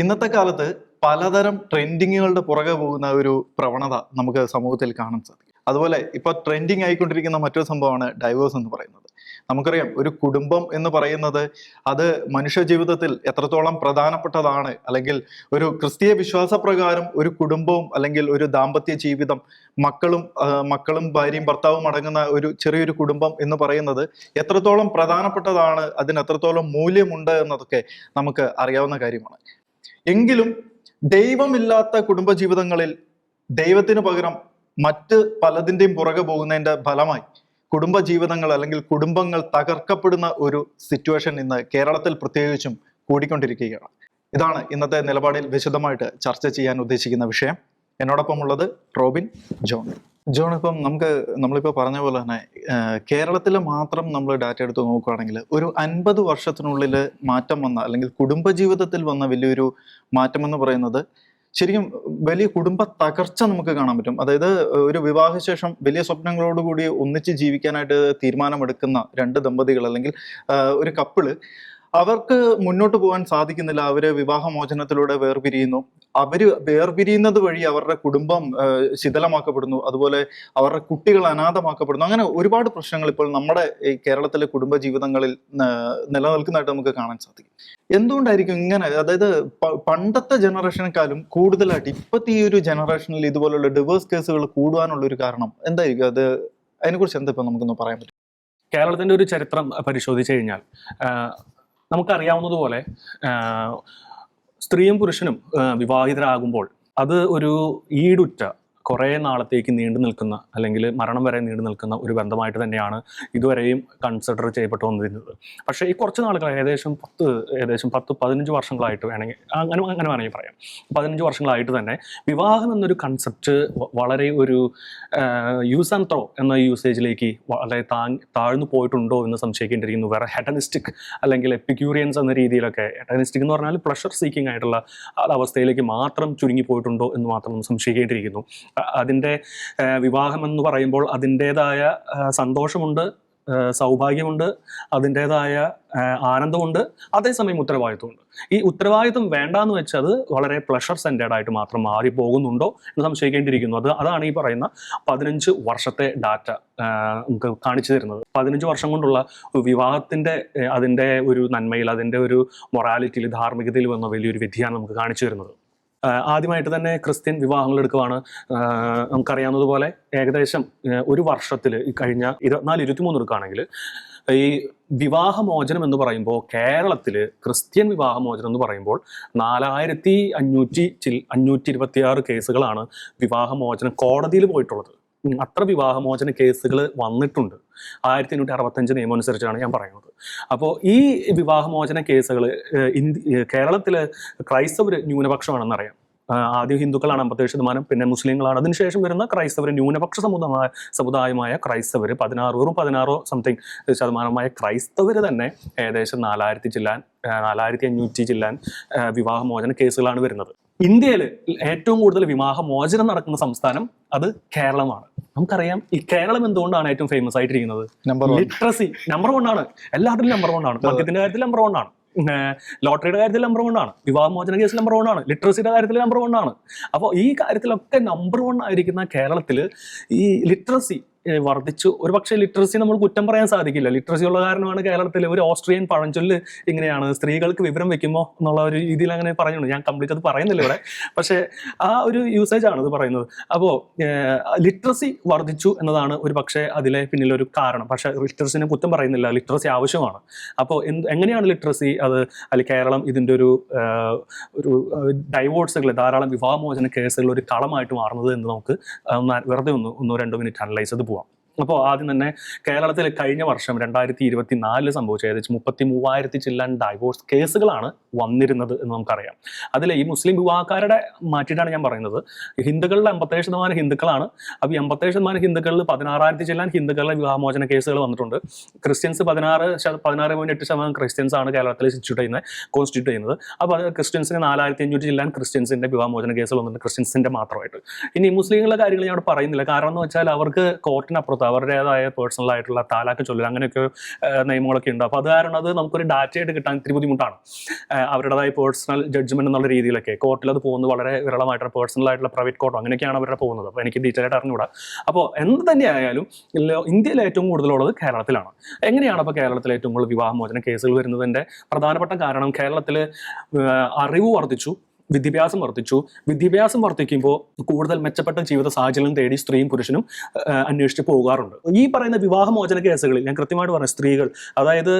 ഇന്നത്തെ കാലത്ത് പലതരം ട്രെൻഡിങ്ങുകളുടെ പുറകെ പോകുന്ന ഒരു പ്രവണത നമുക്ക് സമൂഹത്തിൽ കാണാൻ സാധിക്കും. അതുപോലെ ഇപ്പൊ ട്രെൻഡിങ് ആയിക്കൊണ്ടിരിക്കുന്ന മറ്റൊരു സംഭവമാണ് ഡൈവേഴ്സ് എന്ന് പറയുന്നത്. നമുക്കറിയാം ഒരു കുടുംബം എന്ന് പറയുന്നത് അത് മനുഷ്യ ജീവിതത്തിൽ എത്രത്തോളം പ്രധാനപ്പെട്ടതാണ് അല്ലെങ്കിൽ ഒരു ക്രിസ്തീയ വിശ്വാസപ്രകാരം ഒരു കുടുംബവും അല്ലെങ്കിൽ ഒരു ദാമ്പത്യ ജീവിതം മക്കളും മക്കളും ഭാര്യയും ഭർത്താവും അടങ്ങുന്ന ഒരു ചെറിയൊരു കുടുംബം എന്ന് പറയുന്നത് എത്രത്തോളം പ്രധാനപ്പെട്ടതാണ് അതിന് എത്രത്തോളം മൂല്യമുണ്ട് എന്നതൊക്കെ നമുക്ക് അറിയാവുന്ന കാര്യമാണ്. എങ്കിലും ദൈവമില്ലാത്ത കുടുംബജീവിതങ്ങളിൽ ദൈവത്തിന് പകരം മറ്റ് പലതിന്റെയും പുറകെ പോകുന്നതിന്റെ ഫലമായി കുടുംബജീവിതങ്ങൾ അല്ലെങ്കിൽ കുടുംബങ്ങൾ തകർക്കപ്പെടുന്ന ഒരു സിറ്റുവേഷൻ ഇന്ന് കേരളത്തിൽ പ്രത്യേകിച്ചും കൂടിക്കൊണ്ടിരിക്കുകയാണ്. ഇതാണ് ഇന്നത്തെ നിലപാടിൽ വിശദമായിട്ട് ചർച്ച ചെയ്യാൻ ഉദ്ദേശിക്കുന്ന വിഷയം. എന്നോടൊപ്പം ഉള്ളത് റോബിൻ ജോൺ. ജോൺ ഇപ്പം നമുക്ക് നമ്മളിപ്പോൾ പറഞ്ഞ പോലെ തന്നെ കേരളത്തിൽ മാത്രം നമ്മൾ ഡാറ്റ എടുത്ത് നോക്കുകയാണെങ്കിൽ ഒരു അൻപത് വർഷത്തിനുള്ളിൽ മാറ്റം വന്ന അല്ലെങ്കിൽ കുടുംബജീവിതത്തിൽ വന്ന വലിയൊരു മാറ്റം എന്ന് പറയുന്നത് ശരിക്കും വലിയ കുടുംബ തകർച്ച നമുക്ക് കാണാൻ പറ്റും. അതായത് ഒരു വിവാഹശേഷം വലിയ സ്വപ്നങ്ങളോടുകൂടി ഒന്നിച്ച് ജീവിക്കാനായിട്ട് തീരുമാനമെടുക്കുന്ന രണ്ട് ദമ്പതികൾ അല്ലെങ്കിൽ ഒരു കപ്പിൾ അവർക്ക് മുന്നോട്ട് പോകാൻ സാധിക്കുന്നില്ല. അവർ വിവാഹമോചനത്തിലൂടെ വേർപിരിയുന്നു. അവർ വേർപിരിയുന്നത് വഴി അവരുടെ കുടുംബം ശിഥിലമാക്കപ്പെടുന്നു. അതുപോലെ അവരുടെ കുട്ടികൾ അനാഥമാക്കപ്പെടുന്നു. അങ്ങനെ ഒരുപാട് പ്രശ്നങ്ങൾ ഇപ്പോൾ നമ്മുടെ ഈ കേരളത്തിലെ കുടുംബ ജീവിതങ്ങളിൽ നിലനിൽക്കുന്നതായിട്ട് നമുക്ക് കാണാൻ സാധിക്കും. എന്തുകൊണ്ടായിരിക്കും ഇങ്ങനെ? അതായത് പണ്ടത്തെ ജനറേഷനേക്കാളും കൂടുതലായിട്ട് ഇപ്പോഴത്തെ ഈ ഒരു ജനറേഷനിൽ ഇതുപോലുള്ള ഡിവേഴ്സ് കേസുകൾ കൂടുവാനുള്ള ഒരു കാരണം എന്തായിരിക്കും? അത് അതിനെക്കുറിച്ച് എന്താ ഇപ്പൊ നമുക്കൊന്ന് പറയാൻ പറ്റും? കേരളത്തിന്റെ ഒരു ചരിത്രം പരിശോധിച്ചു കഴിഞ്ഞാൽ നമുക്കറിയാവുന്നതുപോലെ സ്ത്രീയും പുരുഷനും വിവാഹിതരാകുമ്പോൾ അത് ഒരു ഈടുറ്റ കുറേ നാളത്തേക്ക് നീണ്ടു നിൽക്കുന്ന അല്ലെങ്കിൽ മരണം വരെ നീണ്ടു നിൽക്കുന്ന ഒരു ബന്ധമായിട്ട് തന്നെയാണ് ഇതുവരെയും കൺസിഡർ ചെയ്യപ്പെട്ടു വന്നിരുന്നത്. പക്ഷേ ഈ കുറച്ച് നാളുകൾ ഏകദേശം പത്ത് ഏകദേശം പത്ത് പതിനഞ്ച് വർഷങ്ങളായിട്ട് വേണമെങ്കിൽ അങ്ങനെ അങ്ങനെ വേണമെങ്കിൽ പറയാം. പതിനഞ്ച് വർഷങ്ങളായിട്ട് തന്നെ വിവാഹം എന്നൊരു കൺസെപ്റ്റ് വളരെ ഒരു യൂസ് ആൻഡ് ത്രോ എന്ന യൂസേജിലേക്ക് വളരെ താങ് താഴ്ന്നു പോയിട്ടുണ്ടോ എന്ന് സംശയിക്കേണ്ടിയിരിക്കുന്നു. വേറെ ഹെഡനിസ്റ്റിക് അല്ലെങ്കിൽ എപ്പിക്യൂറിയൻസ് എന്ന രീതിയിലൊക്കെ ഹെഡനിസ്റ്റിക് എന്ന് പറഞ്ഞാൽ പ്ലഷർ സീക്കിംഗ് ആയിട്ടുള്ള അവസ്ഥയിലേക്ക് മാത്രം ചുരുങ്ങി പോയിട്ടുണ്ടോ എന്ന് മാത്രം സംശയിക്കേണ്ടിയിരിക്കുന്നു. അതിന്റെ വിവാഹം എന്ന് പറയുമ്പോൾ അതിന്റേതായ സന്തോഷമുണ്ട് സൗഭാഗ്യമുണ്ട് അതിന്റേതായ ആനന്ദമുണ്ട് അതേസമയം ഉത്തരവാദിത്വമുണ്ട്. ഈ ഉത്തരവാദിത്വം വേണ്ടാന്ന് വെച്ചത് വളരെ പ്ലഷർ സെന്റേഡ് ആയിട്ട് മാത്രം മാറി പോകുന്നുണ്ടോ എന്ന് സംശയിക്കേണ്ടിയിരിക്കുന്നു. അത് അതാണ് ഈ പറയുന്ന പതിനഞ്ച് വർഷത്തെ ഡാറ്റ നമുക്ക് കാണിച്ചു തരുന്നത്. പതിനഞ്ച് വർഷം കൊണ്ടുള്ള വിവാഹത്തിന്റെ അതിന്റെ ഒരു നന്മയിൽ അതിന്റെ ഒരു മൊറാലിറ്റിയിൽ ധാർമ്മികതയിൽ വന്ന വലിയൊരു വ്യതിയാനം നമുക്ക് കാണിച്ചു തരുന്നത്. ആദ്യമായിട്ട് തന്നെ ക്രിസ്ത്യൻ വിവാഹങ്ങൾ എടുക്കുവാണ് നമുക്കറിയാവുന്നതുപോലെ ഏകദേശം ഒരു വർഷത്തിൽ കഴിഞ്ഞ ഇരുപത്തിനാല് ഇരുപത്തിമൂന്ന് എടുക്കുകയാണെങ്കിൽ ഈ വിവാഹമോചനം എന്ന് പറയുമ്പോൾ കേരളത്തിൽ ക്രിസ്ത്യൻ വിവാഹമോചനം എന്ന് പറയുമ്പോൾ നാലായിരത്തി അഞ്ഞൂറ്റി ചിൽ അഞ്ഞൂറ്റി ഇരുപത്തിയാറ് കേസുകളാണ് വിവാഹമോചനം കോടതിയിൽ പോയിട്ടുള്ളത്. അത്ര വിവാഹമോചന കേസുകൾ വന്നിട്ടുണ്ട്. ആയിരത്തി എണ്ണൂറ്റി അറുപത്തഞ്ച് നിയമം അനുസരിച്ചാണ് ഞാൻ പറയുന്നത്. അപ്പോൾ ഈ വിവാഹമോചന കേസുകൾ ഇന്ത്യ കേരളത്തിൽ ക്രൈസ്തവർ ന്യൂനപക്ഷമാണെന്നറിയാം. ആദ്യം ഹിന്ദുക്കളാണ് അമ്പത്തേഴ് ശതമാനം പിന്നെ മുസ്ലിങ്ങളാണ്. അതിനുശേഷം വരുന്ന ക്രൈസ്തവർ ന്യൂനപക്ഷ സമുദായ സമുദായമായ ക്രൈസ്തവർ പതിനാറോറും പതിനാറോ സംതിങ് ശതമാനമായ ക്രൈസ്തവർ തന്നെ ഏകദേശം നാലായിരത്തി ചില്ലാൻ ആ, നാലായിരത്തി അഞ്ഞൂറ്റി ചില്ലാൻ ആ, വിവാഹമോചന കേസുകളാണ് വരുന്നത്. ഇന്ത്യയിൽ ഏറ്റവും കൂടുതൽ വിവാഹ മോചനം നടക്കുന്ന സംസ്ഥാനം അത് കേരളമാണ്. നമുക്കറിയാം ഈ കേരളം എന്തുകൊണ്ടാണ് ഏറ്റവും ഫേമസ് ആയിട്ടിരിക്കുന്നത്? ലിറ്ററസി നമ്പർ വൺ ആണ്. എല്ലാത്തിലും നമ്പർ വൺ ആണ്. മദ്യത്തിന്റെ കാര്യത്തിൽ നമ്പർ വൺ ആണ്. ലോട്ടറിയുടെ കാര്യത്തിൽ നമ്പർ വൺ ആണ്. വിവാഹമോചന കേസിൽ നമ്പർ വൺ ആണ്. ലിറ്ററസിയുടെ കാര്യത്തിൽ നമ്പർ വൺ ആണ്. അപ്പോൾ ഈ കാര്യത്തിലൊക്കെ നമ്പർ വൺ ആയിരിക്കുന്ന കേരളത്തിൽ ഈ ലിറ്ററസി വർദ്ധിച്ചു. ഒരു പക്ഷേ ലിറ്ററസി നമ്മൾ കുറ്റം പറയാൻ സാധിക്കില്ല. ലിറ്ററസി ഉള്ള കാരണമാണ് കേരളത്തിൽ ഒരു ഓസ്ട്രിയൻ പഴഞ്ചൊല്ല് ഇങ്ങനെയാണ്. സ്ത്രീകൾക്ക് വിവരം വെക്കുമോ എന്നുള്ള ഒരു രീതിയിൽ അങ്ങനെ പറയുന്നുണ്ട്. ഞാൻ കംപ്ലീറ്റ് അത് പറയുന്നില്ല ഇവിടെ. പക്ഷേ ആ ഒരു യൂസേജ് ആണ് ഇത് പറയുന്നത്. അപ്പോൾ ലിറ്ററസി വർദ്ധിച്ചു എന്നതാണ് ഒരു പക്ഷേ അതിലെ പിന്നിലൊരു കാരണം. പക്ഷേ ലിറ്ററസിനെ കുറ്റം പറയുന്നില്ല. ലിറ്ററസി ആവശ്യമാണ്. അപ്പോൾ എന്ത് എങ്ങനെയാണ് ലിറ്ററസി അത് അല്ലെങ്കിൽ കേരളം ഇതിന്റെ ഒരു ഒരു ഡൈവോഴ്സുകൾ ധാരാളം വിവാഹമോചന കേസുകൾ ഒരു കളമായിട്ട് മാറുന്നത് എന്ന് നമുക്ക് വെറുതെ ഒന്ന് ഒന്നോ രണ്ടോ മിനിറ്റ് അനലൈസ് ചെയ്ത് പോവാം. അപ്പോൾ ആദ്യം തന്നെ കേരളത്തിൽ കഴിഞ്ഞ വർഷം രണ്ടായിരത്തി ഇരുപത്തി നാലിൽ സംഭവിച്ച ഏകദേശം മുപ്പത്തി മൂവായിരത്തി ചില്ലാൻ ഡൈവോഴ്സ് കേസുകളാണ് വന്നിരുന്നത് എന്ന് നമുക്കറിയാം. അതിൽ ഈ മുസ്ലിം വിവാഹക്കാരുടെ മാറ്റിയിട്ടാണ് ഞാൻ പറയുന്നത്. ഹിന്ദുക്കളുടെ അമ്പത്തേഴ് ശതമാനം ഹിന്ദുക്കളാണ്. അപ്പോൾ ഈ അമ്പത്തേഴ് ശതമാനം ഹിന്ദുക്കളിൽ പതിനാറായിരത്തി ചില്ലാൻ ഹിന്ദുക്കളുടെ വിവാഹമോചന കേസുകൾ വന്നിട്ടുണ്ട്. ക്രിസ്ത്യൻസ് പതിനാറ് പതിനാറ് പോയിന്റ് എട്ട് ശതമാനം ക്രിസ്ത്യൻസ് ആണ് കേരളത്തിൽ ഇൻസ്റ്റിറ്റ്യൂട്ട് ചെയ്യുന്നത് കോൺസ്റ്റിറ്റ്യൂട്ട് ചെയ്യുന്നത്. അപ്പോൾ അത് ക്രിസ്ത്യൻസിന് നാലായിരത്തി അഞ്ഞൂറ്റി ചില്ലാൻ ക്രിസ്ത്യൻസിന്റെ വിവാഹമോചന കേസുകൾ വന്നിട്ടുണ്ട് ക്രിസ്ത്യൻസിന്റെ മാത്രമായിട്ട്. ഇനി മുസ്ലിങ്ങളുടെ കാര്യങ്ങൾ ഞാൻ പറയുന്നില്ല. കാരണം എന്ന് വെച്ചാൽ അവർക്ക് കോർട്ടിനപ്പുറത്താണ് അവരുടേതായ പേഴ്സണൽ ആയിട്ടുള്ള താലാക്ക് ചൊല്ലൽ അങ്ങനെയൊക്കെ നിയമങ്ങളൊക്കെ ഉണ്ട്. അപ്പോൾ അത് കാരണം അത് നമുക്കൊരു ഡാറ്റയായിട്ട് കിട്ടാൻ ഇത്തിരി ബുദ്ധിമുട്ടാണ്. അവരുടേതായ പേഴ്സണൽ ജഡ്ജ്മെന്റ് എന്നുള്ള രീതിയിലൊക്കെ കോർട്ടിൽ അത് പോകുന്നത് വളരെ വിരളമായിട്ടുള്ള പേഴ്സണൽ ആയിട്ടുള്ള പ്രൈവറ്റ് കോർട്ടോ അങ്ങനെയൊക്കെയാണ് അവരുടെ പോകുന്നത്. അപ്പോൾ എനിക്ക് ഡീറ്റെയിൽ ആയിട്ട് അറിഞ്ഞുകൂടാ. അപ്പോൾ എന്ത് തന്നെയായാലും ഇന്ത്യയിൽ ഏറ്റവും കൂടുതലുള്ളത് കേരളത്തിലാണ്. എങ്ങനെയാണ് അപ്പോൾ കേരളത്തിൽ ഏറ്റവും കൂടുതൽ വിവാഹമോചന കേസുകൾ വരുന്നതിന്റെ പ്രധാനപ്പെട്ട കാരണം? കേരളത്തിൽ അറിവ് വർദ്ധിച്ചു. വിദ്യാഭ്യാസം വർദ്ധിച്ചു. വിദ്യാഭ്യാസം വർദ്ധിക്കുമ്പോൾ കൂടുതൽ മെച്ചപ്പെട്ട ജീവിത സാഹചര്യം തേടി സ്ത്രീയും പുരുഷനും അന്വേഷിച്ച് പോകാറുണ്ട്. ഈ പറയുന്ന വിവാഹമോചന കേസുകളിൽ ഞാൻ കൃത്യമായിട്ട് പറഞ്ഞു സ്ത്രീകൾ അതായത്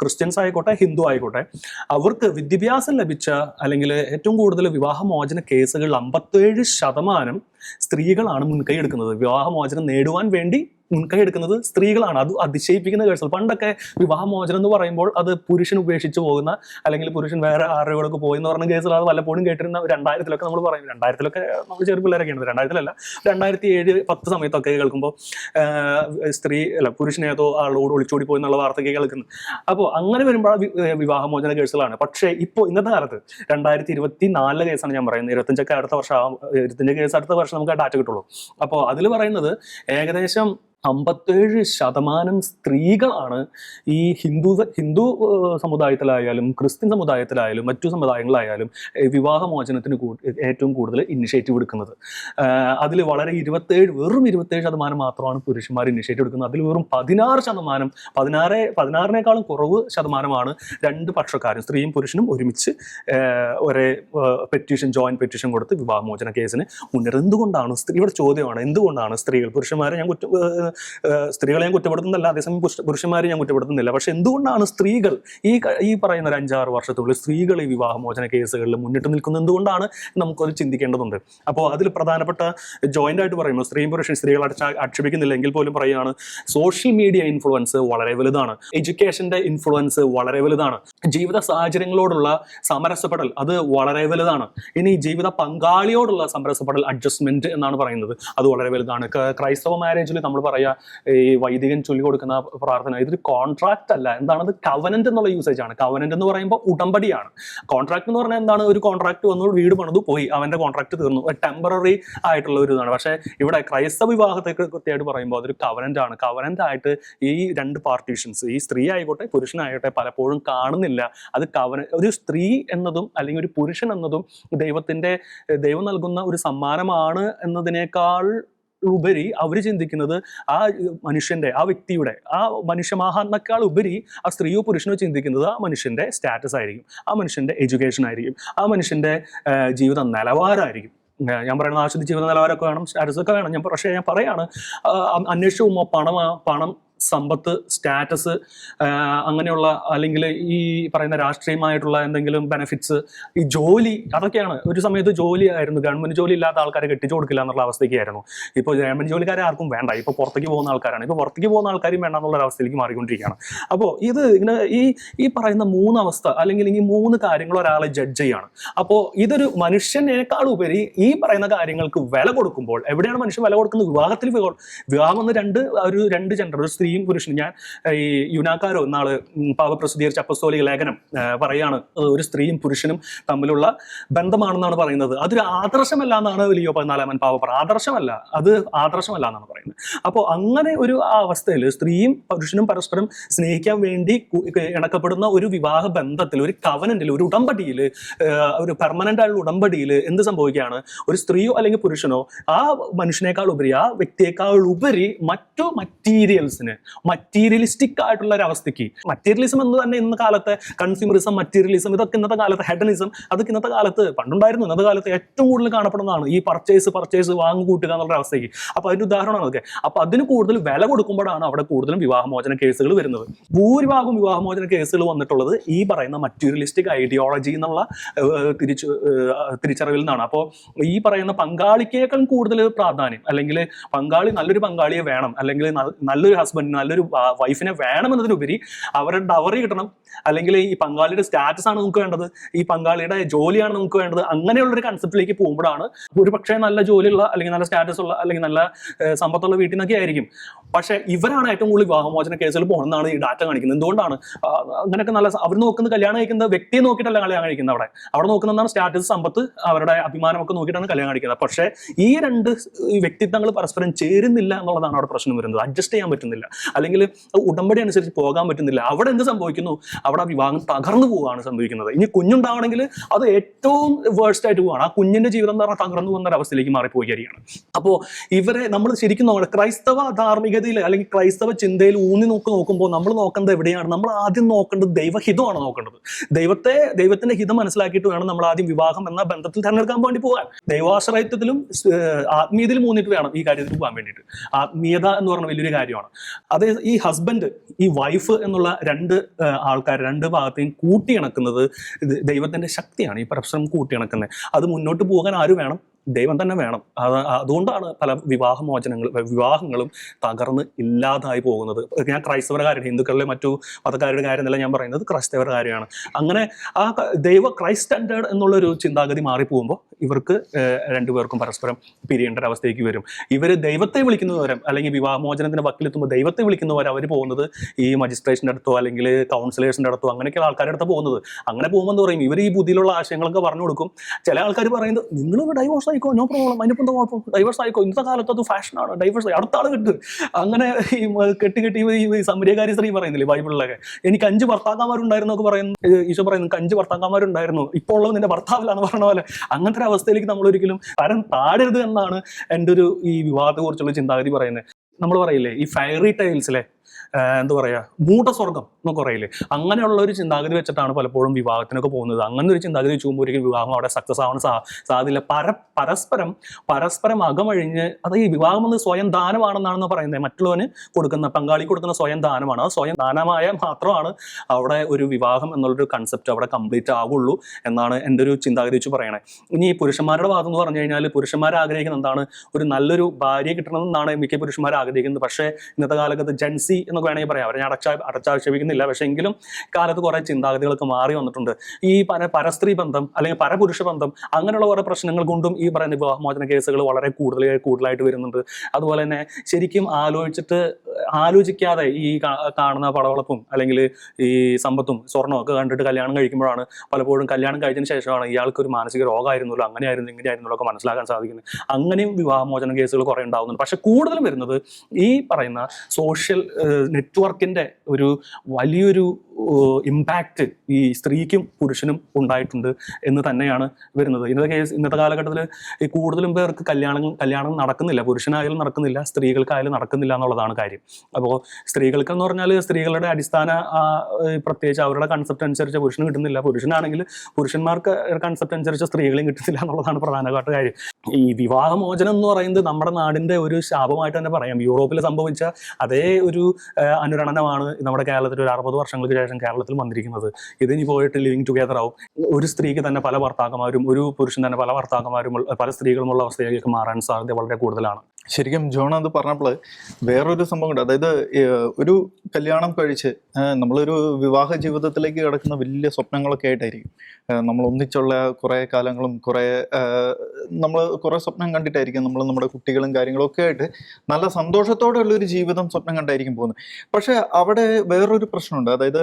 ക്രിസ്ത്യൻസ് ആയിക്കോട്ടെ ഹിന്ദു ആയിക്കോട്ടെ അവർക്ക് വിദ്യാഭ്യാസം ലഭിച്ച അല്ലെങ്കിൽ ഏറ്റവും കൂടുതൽ വിവാഹമോചന കേസുകളിൽ അമ്പത്തേഴ് ശതമാനം സ്ത്രീകളാണ് മുൻകൈ എടുക്കുന്നത്. വിവാഹമോചനം നേടുവാൻ വേണ്ടി മുൻകൈ എടുക്കുന്നത് സ്ത്രീകളാണ്. അത് അതിശയിപ്പിക്കുന്ന കേസുകൾ പണ്ടൊക്കെ വിവാഹമോചനം എന്ന് പറയുമ്പോൾ അത് പുരുഷൻ ഉപേക്ഷിച്ച് പോകുന്ന അല്ലെങ്കിൽ പുരുഷൻ വേറെ ആരുകളൊക്കെ പോയി എന്ന് പറഞ്ഞ കേസിൽ അത് വല്ലപ്പോഴും കേട്ടിരുന്ന രണ്ടായിരത്തിലൊക്കെ നമ്മൾ പറയും. രണ്ടായിരത്തിലൊക്കെ നമ്മൾ ചെറു ഉണ്ട്. രണ്ടായിരത്തിലല്ല രണ്ടായിരത്തി ഏഴ് പത്ത് സമയത്തൊക്കെ കേൾക്കുമ്പോൾ സ്ത്രീ അല്ല പുരുഷനേതോ ആളോട് ഒളിച്ചോടി പോയി എന്നുള്ള വാർത്തയൊക്കെ കേൾക്കുന്നത് അപ്പോൾ അങ്ങനെ വരുമ്പോൾ വിവാഹമോചന കേസുകളാണ് പക്ഷേ ഇപ്പോൾ ഇന്നത്തെ കാലത്ത് രണ്ടായിരത്തി ഇരുപത്തി നാലിലെ കേസാണ് ഞാൻ പറയുന്നത്. ഇരുപത്തഞ്ചൊക്കെ അടുത്ത വർഷം. ഇരുപത്തഞ്ച് കേസ് അടുത്ത വർഷം നമുക്ക് ഡാറ്റ കിട്ടുള്ളൂ. അപ്പോൾ അതിൽ പറയുന്നത് ഏകദേശം അമ്പത്തേഴ് ശതമാനം സ്ത്രീകളാണ് ഈ ഹിന്ദു ഹിന്ദു സമുദായത്തിലായാലും ക്രിസ്ത്യൻ സമുദായത്തിലായാലും മറ്റു സമുദായങ്ങളിലായാലും വിവാഹമോചനത്തിന് ഏറ്റവും കൂടുതൽ ഇനിഷ്യേറ്റീവ് എടുക്കുന്നത്. അതിൽ വളരെ ഇരുപത്തേഴ് വെറും ഇരുപത്തേഴ് ശതമാനം മാത്രമാണ് പുരുഷന്മാർ ഇനിഷ്യേറ്റീവ് എടുക്കുന്നത്. അതിൽ വെറും പതിനാറ് ശതമാനം പതിനാറ് പതിനാറിനേക്കാളും കുറവ് ശതമാനമാണ് രണ്ട് പക്ഷക്കാരും സ്ത്രീയും പുരുഷനും ഒരുമിച്ച് ഒരേ പെറ്റീഷൻ ജോയിന്റ് പെറ്റീഷൻ കൊടുത്ത് വിവാഹമോചന കേസിന് മുന്നേറുന്നത്. എന്തുകൊണ്ടാണ്? സ്ത്രീയുടെ ചോദ്യമാണ്. എന്തുകൊണ്ടാണ് സ്ത്രീകൾ പുരുഷന്മാരെ ഞാൻ കുറ്റ സ്ത്രീകളെ ഞാൻ കുറ്റപ്പെടുത്തുന്നില്ല അതേസമയം പുരുഷ- പുരുഷന്മാരെ ഞാൻ കുറ്റപ്പെടുത്തുന്നില്ല. പക്ഷെ എന്തുകൊണ്ടാണ് സ്ത്രീകൾ ഈ ഈ പറയുന്ന ഒരു അഞ്ചാറ് വർഷത്തുള്ളിൽ സ്ത്രീകൾ ഈ വിവാഹമോചന കേസുകളിൽ മുന്നിട്ട് നിൽക്കുന്നത് എന്തുകൊണ്ടാണ് നമുക്കത് ചിന്തിക്കേണ്ടതുണ്ട്? അപ്പോൾ അതിൽ പ്രധാനപ്പെട്ട ജോയിന്റ് ആയിട്ട് പറയുമ്പോൾ സ്ത്രീയും പുരുഷൻ സ്ത്രീകൾ ആക്ഷേപിക്കുന്നില്ല എങ്കിൽ പോലും പറയുകയാണ് സോഷ്യൽ മീഡിയ ഇൻഫ്ലുവൻസ് വളരെ വലുതാണ്. എഡ്യൂക്കേഷന്റെ ഇൻഫ്ലുവൻസ് വളരെ വലുതാണ്. ജീവിത സാഹചര്യങ്ങളോടുള്ള സമരസപ്പെടൽ അത് വളരെ വലുതാണ്. ഇനി ജീവിത പങ്കാളിയോടുള്ള സമരസപ്പെടൽ അഡ്ജസ്റ്റ്മെന്റ് എന്നാണ് പറയുന്നത്. അത് വളരെ വലുതാണ്. ക്രൈസ്തവ മാരേജിൽ നമ്മൾ പറയാ ഈ വൈദികൻ ചൊല്ലി കൊടുക്കുന്ന പ്രാർത്ഥന. ഇതൊരു കോൺട്രാക്ട് അല്ല. എന്താണത്? കവനന്റ് എന്നുള്ള യൂസേജ് ആണ്. കവനന്റ് എന്ന് പറയുമ്പോൾ ഉടമ്പടിയാണ്. കോൺട്രാക്ട് എന്ന് പറഞ്ഞാൽ എന്താണ്? ഒരു കോൺട്രാക്ട് വന്നു വീട് പണിതു പോയി. അവന്റെ കോൺട്രാക്ട് തീർന്നു. ടെമ്പററി ആയിട്ടുള്ള ഒരു ഇതാണ്. പക്ഷേ ഇവിടെ ക്രൈസ്തവ വിവാഹത്തെ കൃത്യമായിട്ട് പറയുമ്പോൾ അതൊരു കവനന്റ് ആണ്. കവനന്റ് ആയിട്ട് ഈ രണ്ട് പാർട്ടീഷൻസ് ഈ സ്ത്രീ ആയിക്കോട്ടെ പുരുഷനായിക്കോട്ടെ പലപ്പോഴും കാണുന്നില്ല. അത് കവന ഒരു സ്ത്രീ എന്നതും അല്ലെങ്കിൽ ഒരു പുരുഷൻ എന്നതും ദൈവത്തിന്റെ ദൈവം നൽകുന്ന ഒരു സമ്മാനമാണ് എന്നതിനേക്കാൾ ഉപരി അവർ ചിന്തിക്കുന്നത് ആ മനുഷ്യന്റെ ആ വ്യക്തിയുടെ ആ മനുഷ്യമാഹാത്മക്കാൾ ഉപരി ആ സ്ത്രീയോ പുരുഷനോ ചിന്തിക്കുന്നത് ആ മനുഷ്യന്റെ സ്റ്റാറ്റസ് ആയിരിക്കും. ആ മനുഷ്യന്റെ എഡ്യൂക്കേഷൻ ആയിരിക്കും. ആ മനുഷ്യന്റെ ജീവിത നിലവാരമായിരിക്കും. ഞാൻ പറയുന്നത് ആശുപത്രി ജീവിത നിലവാരമൊക്കെ വേണം സ്റ്റാറ്റസ് ഒക്കെ വേണം. ഞാൻ പക്ഷേ ഞാൻ പറയാണ് അന്വേഷിച്ച് പോകുമ്പോൾ പണം പണം സമ്പത്ത് സ്റ്റാറ്റസ് അങ്ങനെയുള്ള അല്ലെങ്കിൽ ഈ പറയുന്ന രാഷ്ട്രീയമായിട്ടുള്ള എന്തെങ്കിലും ബെനിഫിറ്റ്സ് ഈ ജോലി അതൊക്കെയാണ്. ഒരു സമയത്ത് ജോലി ആയിരുന്നു. ഗവൺമെന്റ് ജോലി ഇല്ലാത്ത ആൾക്കാരെ കെട്ടിച്ചു കൊടുക്കില്ല എന്നുള്ള അവസ്ഥയ്ക്കായിരുന്നു. ഇപ്പോൾ ഗവൺമെന്റ് ജോലിക്കാരെ ആർക്കും വേണ്ട. ഇപ്പോൾ പുറത്തേക്ക് പോകുന്ന ആൾക്കാരാണ്. ഇപ്പോൾ പുറത്തേക്ക് പോകുന്ന ആൾക്കാരും വേണ്ട എന്നുള്ള അവസ്ഥയിലേക്ക് മാറിക്കൊണ്ടിരിക്കുകയാണ്. അപ്പോൾ ഇത് ഇങ്ങനെ ഈ ഈ പറയുന്ന മൂന്ന് അവസ്ഥ അല്ലെങ്കിൽ ഈ മൂന്ന് കാര്യങ്ങൾ ഒരാളെ ജഡ്ജ് ചെയ്യാണ്. അപ്പോൾ ഇതൊരു മനുഷ്യനേക്കാൾ ഉപരി ഈ പറയുന്ന കാര്യങ്ങൾക്ക് വില കൊടുക്കുമ്പോൾ എവിടെയാണ് മനുഷ്യൻ വില കൊടുക്കുന്നത്? വിവാഹത്തിൽ വിവാഹം രണ്ട് ഒരു രണ്ട് ജെൻഡർ ഒരു സ്ത്രീയും പുരുഷനും. ഞാൻ ഈ യുനാക്കാരോ എന്നാൾ ഉം, പാവ പ്രസിദ്ധീകരിച്ച അപ്പസ്തോലിക ലേഖനം പറയാണ് ഒരു സ്ത്രീയും പുരുഷനും തമ്മിലുള്ള ബന്ധമാണെന്നാണ് പറയുന്നത്. അതൊരു ആദർശമല്ല എന്നാണ് ലിയോ പതിനാലാമൻ പാവ പറ ആദർശമല്ല അത് ആദർശമല്ല എന്നാണ് പറയുന്നത്. അപ്പോൾ അങ്ങനെ ഒരു അവസ്ഥയിൽ സ്ത്രീയും പുരുഷനും പരസ്പരം സ്നേഹിക്കാൻ വേണ്ടി ഇണക്കപ്പെടുന്ന ഒരു വിവാഹ ബന്ധത്തിൽ ഒരു കവനന്റിൽ ഒരു ഉടമ്പടിയിൽ ഒരു പെർമനന്റ് ആയിട്ടുള്ള ഉടമ്പടിയിൽ എന്ത് സംഭവിക്കുകയാണ്? ഒരു സ്ത്രീയോ അല്ലെങ്കിൽ പുരുഷനോ ആ മനുഷ്യനേക്കാൾ ഉപരി ആ വ്യക്തിയേക്കാൾ ഉപരി മറ്റു മറ്റീരിയൽസിന് മറ്റീരിയലിസ്റ്റിക് ആയിട്ടുള്ള ഒരു അവസ്ഥയ്ക്ക് മറ്റീരിയലിസം എന്ന് തന്നെ ഇന്ന കാലത്തെ കൺസ്യൂമറിസം മറ്റീരിയലിസം ഇതൊക്കെ ഇന്നത്തെ കാലത്ത് ഹെഡനിസം അതൊക്കെ ഇന്നത്തെ കാലത്ത് പണ്ടുണ്ടായിരുന്നു. ഇന്നത്തെ കാലത്ത് ഏറ്റവും കൂടുതൽ കാണപ്പെടുന്നതാണ് ഈ പർച്ചേസ് പർച്ചേസ് വാങ്ങുകൂട്ടുക എന്നുള്ള അവസ്ഥയ്ക്ക് അപ്പൊ അതിന്റെ ഉദാഹരണമാണ് അതൊക്കെ അപ്പൊ അതിന് കൂടുതൽ വില കൊടുക്കുമ്പോഴാണ് അവിടെ കൂടുതലും വിവാഹമോചന കേസുകൾ വരുന്നത്. ഭൂരിഭാഗം വിവാഹമോചന കേസുകൾ വന്നിട്ടുള്ളത് ഈ പറയുന്ന മറ്റീരിയലിസ്റ്റിക് ഐഡിയോളജി എന്നുള്ള തിരിച്ചു തിരിച്ചറിവിൽ നിന്നാണ്. അപ്പോൾ ഈ പറയുന്ന പങ്കാളിക്കേക്കാൾ കൂടുതൽ പ്രാധാന്യം അല്ലെങ്കിൽ പങ്കാളി നല്ലൊരു പങ്കാളിയെ വേണം അല്ലെങ്കിൽ നല്ലൊരു ഹസ്ബൻഡിനെ നല്ലൊരു വൈഫിനെ വേണമെന്നതിനുപരി അവരുടെ ഡവറി കിട്ടണം. അല്ലെങ്കിൽ ഈ പങ്കാളിയുടെ സ്റ്റാറ്റസ് ആണ് നമുക്ക് വേണ്ടത്. ഈ പങ്കാളിയുടെ ജോലിയാണ് നമുക്ക് വേണ്ടത്. അങ്ങനെയുള്ള ഒരു കൺസെപ്റ്റിലേക്ക് പോകുമ്പോഴാണ് ഒരു പക്ഷേ നല്ല ജോലിയുള്ള അല്ലെങ്കിൽ നല്ല സ്റ്റാറ്റസ് ഉള്ള അല്ലെങ്കിൽ നല്ല സമ്പത്തുള്ള വീട്ടിൽ ആയിരിക്കും. പക്ഷെ ഇവരാണ് ഏറ്റവും കൂടുതൽ വിവാഹമോചന കേസുകൾ പോകുന്നതാണ് ഈ ഡാറ്റ കാണിക്കുന്നത്. എന്തുകൊണ്ടാണ്? അങ്ങനെയൊക്കെ നല്ല അവർ നോക്കുന്ന കല്യാണം കഴിക്കുന്ന വ്യക്തിയെ നോക്കിയിട്ടല്ല കല്യാണം കഴിക്കുന്നത് അവിടെ. അവിടെ നോക്കുന്നതാണ് സ്റ്റാറ്റസ് സമ്പത്ത് അവരുടെ അഭിമാനമൊക്കെ നോക്കിയിട്ടാണ് കല്യാണം കഴിക്കുന്നത്. പക്ഷേ ഈ രണ്ട് വ്യക്തിത്വങ്ങൾ പരസ്പരം ചേരുന്നില്ല എന്നുള്ളതാണ് അവിടെ പ്രശ്നം വരുന്നത്. അഡ്ജസ്റ്റ് ചെയ്യാൻ പറ്റുന്നില്ല. അല്ലെങ്കിൽ ഉടമ്പടി അനുസരിച്ച് പോകാൻ പറ്റുന്നില്ല. അവിടെ എന്ത് സംഭവിക്കുന്നു? അവിടെ വിവാഹം തകർന്നു പോവുകയാണ് സംഭവിക്കുന്നത്. ഇനി കുഞ്ഞുണ്ടാവണമെങ്കിൽ അത് ഏറ്റവും വേഴ്സ്റ്റ് ആയിട്ട് പോവാണ്. ആ കുഞ്ഞിന്റെ ജീവിതം എന്ന് പറഞ്ഞാൽ തകർന്നു പോകുന്ന ഒരവസ്ഥയിലേക്ക് മാറിപ്പോവുകയാണ് അപ്പോൾ ഇവരെ നമ്മൾ ശരിക്കും നോക്കണം. ക്രൈസ്തവ ധാർമ്മികതയിൽ അല്ലെങ്കിൽ ക്രൈസ്തവ ചിന്തയിൽ ഊന്നി നോക്കി നോക്കുമ്പോൾ നമ്മൾ നോക്കേണ്ടത് എവിടെയാണ്? നമ്മൾ ആദ്യം നോക്കേണ്ടത് ദൈവഹിതമാണ് നോക്കേണ്ടത്. ദൈവത്തെ ദൈവത്തിന്റെ ഹിതം മനസ്സിലാക്കിയിട്ട് വേണം നമ്മൾ ആദ്യം വിവാഹം എന്ന ബന്ധത്തിൽ തിരഞ്ഞെടുക്കാൻ വേണ്ടി പോകാൻ. ദൈവാശ്രയത്വത്തിലും ആത്മീയതയിലും ഊന്നിട്ട് വേണം ഈ കാര്യത്തിൽ പോകാൻ വേണ്ടിയിട്ട്. ആത്മീയത എന്ന് പറഞ്ഞ വലിയൊരു കാര്യമാണ്. അത് ഈ ഹസ്ബൻഡ് ഈ വൈഫ് എന്നുള്ള രണ്ട് ആൾക്കാർ രണ്ട് ഭാഗത്തെയും കൂട്ടിയിണക്കുന്നത് ദൈവത്തിന്റെ ശക്തിയാണ്. ഈ പരസ്പരം കൂട്ടിയിണക്കുന്നത്. അത് മുന്നോട്ട് പോകാൻ ആര് വേണം? ദൈവം തന്നെ വേണം. അത് അതുകൊണ്ടാണ് പല വിവാഹമോചനങ്ങൾ വിവാഹങ്ങളും തകർന്ന് ഇല്ലാതായി പോകുന്നത്. ഞാൻ ക്രൈസ്തവരുടെ കാര്യം ഹിന്ദുക്കളിലെ മറ്റു മതക്കാരുടെ കാര്യം എന്നല്ല ഞാൻ പറയുന്നത് ക്രൈസ്തവരുടെ കാര്യമാണ്. അങ്ങനെ ആ ദൈവ ക്രൈസ്റ്റ് സ്റ്റാൻഡേർഡ് എന്നുള്ളൊരു ചിന്താഗതി മാറിപ്പോകുമ്പോൾ ഇവർക്ക് രണ്ടുപേർക്കും പരസ്പരം പിരിയേണ്ട ഒരു അവസ്ഥയ്ക്ക് വരും. ഇവർ ദൈവത്തെ വിളിക്കുന്നവരും അല്ലെങ്കിൽ വിവാഹമോചനത്തിന്റെ വക്കിലെത്തുമ്പോൾ ദൈവത്തെ വിളിക്കുന്നവർ അവർ പോകുന്നത് ഈ മജിസ്ട്രേഷന്റെ അടുത്തോ അല്ലെങ്കിൽ കൗൺസിലേഴ്സിന്റെ അടുത്തോ അങ്ങനെയൊക്കെ ആൾക്കാരുടെ അടുത്ത് പോകുന്നത്. അങ്ങനെ പോകുമ്പോൾ എന്ന് പറയും? ഇവർ ഈ ബുദ്ധിയിലുള്ള ആശയങ്ങളൊക്കെ പറഞ്ഞു കൊടുക്കും. ചില ആൾക്കാർ പറയുന്നത് നിങ്ങൾ ഡൈവോഴ്സ് ആയിക്കോ? നോ പ്രോബ്ലം അതിനിപ്പം എന്താ കുഴപ്പം? ഡൈവേഴ്സ് ആയിക്കോ? ഇന്നത്തെ കാലത്ത് അത് ഫാഷനാണ് ഡൈവേഴ്സ് അടുത്ത ആൾ കിട്ടും. അങ്ങനെ ഈ കെട്ടി കെട്ടി ഈ സമരിയകാരി സ്ത്രീ പറയുന്നില്ലേ ബൈബിളിലൊക്കെ? എനിക്ക് അഞ്ച് ഭർത്താക്കന്മാരുണ്ടായിരുന്നു ഒക്കെ പറയുന്നു ഈശോ പറയുന്നു "നിനക്ക് അഞ്ച് ഭർത്താക്കന്മാരുണ്ടായിരുന്നു. ഇപ്പോൾ ഉള്ളത് നിന്റെ ഭർത്താവിലാന്ന് പറഞ്ഞ പോലെ. അങ്ങനത്തെ ഒരു അവസ്ഥയിലേക്ക് നമ്മൾ ഒരിക്കലും തരം താഴരുത് എന്നാണ് എന്റെ ഒരു ഈ വിവാഹത്തെ കുറിച്ചുള്ള ചിന്താഗതി പറയുന്നത്. നമ്മൾ പറയില്ലേ? ഈ ഫയറി ടൈൽസിലെ എന്താ പറയുക മൂടസ്വർഗം എന്നൊക്കെ പറയില്ലേ? അങ്ങനെയുള്ള ഒരു ചിന്താഗതി വെച്ചിട്ടാണ് പലപ്പോഴും വിവാഹത്തിനൊക്കെ പോകുന്നത്. അങ്ങനെ ഒരു ചിന്താഗതി വെച്ച് പോകുമ്പോൾ ഒരിക്കലും വിവാഹം അവിടെ സക്സസ് ആവാൻ സാ സാധ്യത പര പരസ്പരം പരസ്പരം അകമഴിഞ്ഞ് അത് ഈ വിവാഹം എന്ന് സ്വയം ദാനമാണെന്നാണെന്ന് പറയുന്നത് മറ്റുള്ളവന് കൊടുക്കുന്ന പങ്കാളി കൊടുക്കുന്ന സ്വയം ദാനമാണ്. ആ സ്വയം ദാനമായ മാത്രമാണ് അവിടെ ഒരു വിവാഹം എന്നുള്ളൊരു കൺസെപ്റ്റ് അവിടെ കംപ്ലീറ്റ് ആവുള്ളൂ എന്നാണ് എന്റെ ഒരു ചിന്താഗതി വെച്ച് പറയണേ. ഇനി ഈ പുരുഷന്മാരുടെ ഭാഗം എന്ന് പറഞ്ഞു കഴിഞ്ഞാൽ പുരുഷന്മാർ ആഗ്രഹിക്കുന്നത് എന്താണ്? ഒരു നല്ലൊരു ഭാര്യ കിട്ടണമെന്നാണ് മിക്ക പുരുഷന്മാർ ആഗ്രഹിക്കുന്നത്. പക്ഷേ ഇന്നത്തെ കാലഘട്ടത്ത് ജൻസി ജെൻസി എന്നൊക്കെ വേണമെങ്കിൽ പറയാം. അവരെ ഞാൻ അടച്ചാ അടച്ചാക്ഷേപിക്കുന്നില്ല പക്ഷേ എങ്കിലും കാലത്ത് കുറേ ചിന്താഗതികളൊക്കെ മാറി വന്നിട്ടുണ്ട്. ഈ പര പരസ്ത്രീ ബന്ധം അല്ലെങ്കിൽ പരപുരുഷ ബന്ധം അങ്ങനെയുള്ള കുറേ പ്രശ്നങ്ങൾ കൊണ്ടും ഈ പറയുന്ന വിവാഹമോചന കേസുകൾ വളരെ കൂടുതൽ കൂടുതലായിട്ട് വരുന്നുണ്ട്. അതുപോലെ തന്നെ ശരിക്കും ആലോചിച്ചിട്ട് ആലോചിക്കാതെ ഈ കാണുന്ന പടവളപ്പും അല്ലെങ്കിൽ ഈ സമ്പത്തും സ്വർണവും ഒക്കെ കണ്ടിട്ട് കല്യാണം കഴിക്കുമ്പോഴാണ് പലപ്പോഴും കല്യാണം കഴിച്ചതിന് ശേഷമാണ് ഇയാൾക്ക് ഒരു മാനസിക രോഗമായിരുന്നല്ലോ. അങ്ങനെയായിരുന്നു ഇങ്ങനെയായിരുന്നല്ലോ ഒക്കെ മനസ്സിലാക്കാൻ സാധിക്കുന്നത്. അങ്ങനെയും വിവാഹമോചന കേസുകൾ കുറേ ഉണ്ടാവുന്നുണ്ട്. പക്ഷെ കൂടുതലും വരുന്നത് ഈ പറയുന്ന സോഷ്യൽ നെറ്റ്വർക്കിന്റെ ഒരു വലിയൊരു ഇമ്പാക്റ്റ് ഈ സ്ത്രീക്കും പുരുഷനും ഉണ്ടായിട്ടുണ്ട് എന്ന് തന്നെയാണ് വരുന്നത്. ഇന്നത്തെ കേസ് ഇന്നത്തെ കാലഘട്ടത്തിൽ ഈ കൂടുതലും പേർക്ക് കല്യാണം കല്യാണം നടക്കുന്നില്ല. പുരുഷനായാലും നടക്കുന്നില്ല. സ്ത്രീകൾക്കായാലും നടക്കുന്നില്ല എന്നുള്ളതാണ് കാര്യം. അപ്പോൾ സ്ത്രീകൾക്കെന്ന് പറഞ്ഞാൽ സ്ത്രീകളുടെ അടിസ്ഥാന പ്രത്യേകിച്ച് അവരുടെ കൺസെപ്റ്റ് അനുസരിച്ച് പുരുഷന് കിട്ടുന്നില്ല. പുരുഷനാണെങ്കിൽ പുരുഷന്മാർക്ക് കൺസെപ്റ്റ് അനുസരിച്ച് സ്ത്രീകളെയും കിട്ടുന്നില്ല എന്നുള്ളതാണ് പ്രധാനമായിട്ട് കാര്യം. ഈ വിവാഹമോചനം എന്ന് പറയുന്നത് നമ്മുടെ നാടിന്റെ ഒരു ശാപമായിട്ട് തന്നെ പറയാം. യൂറോപ്പിൽ സംഭവിച്ച അതേ ഒരു അനുരണനമാണ് നമ്മുടെ കേരളത്തിൽ ഒരു അറുപത് വർഷങ്ങൾക്ക് ശേഷം കേരളത്തിൽ വന്നിരിക്കുന്നത്. ഇതിനി പോയിട്ട് ലിവിങ് ടുഗെദർ ആവും. ഒരു സ്ത്രീക്ക് തന്നെ പല ഭർത്താക്കന്മാരും ഒരു പുരുഷൻ തന്നെ പല ഭർത്താക്കന്മാരും പല സ്ത്രീകളുമുള്ള അവസ്ഥയിലേക്ക് മാറാൻ സാധ്യത വളരെ കൂടുതലാണ്. ശരിക്കും ജോൺ അത് പറഞ്ഞപ്പോൾ വേറൊരു സംഭവം ഉണ്ട് അതായത് ഒരു കല്യാണം കഴിച്ച് നമ്മളൊരു വിവാഹ ജീവിതത്തിലേക്ക് കിടക്കുന്ന വലിയ സ്വപ്നങ്ങളൊക്കെ ആയിട്ടായിരിക്കും. നമ്മൾ ഒന്നിച്ചുള്ള കുറേ കാലങ്ങളും കുറേ നമ്മൾ കുറേ സ്വപ്നം കണ്ടിട്ടായിരിക്കും നമ്മൾ നമ്മുടെ കുട്ടികളും കാര്യങ്ങളും ഒക്കെ ആയിട്ട് നല്ല സന്തോഷത്തോടെയുള്ള ഒരു ജീവിതം സ്വപ്നം കണ്ടായിരിക്കും പോകുന്നത്. പക്ഷെ അവിടെ വേറൊരു പ്രശ്നമുണ്ട്. അതായത്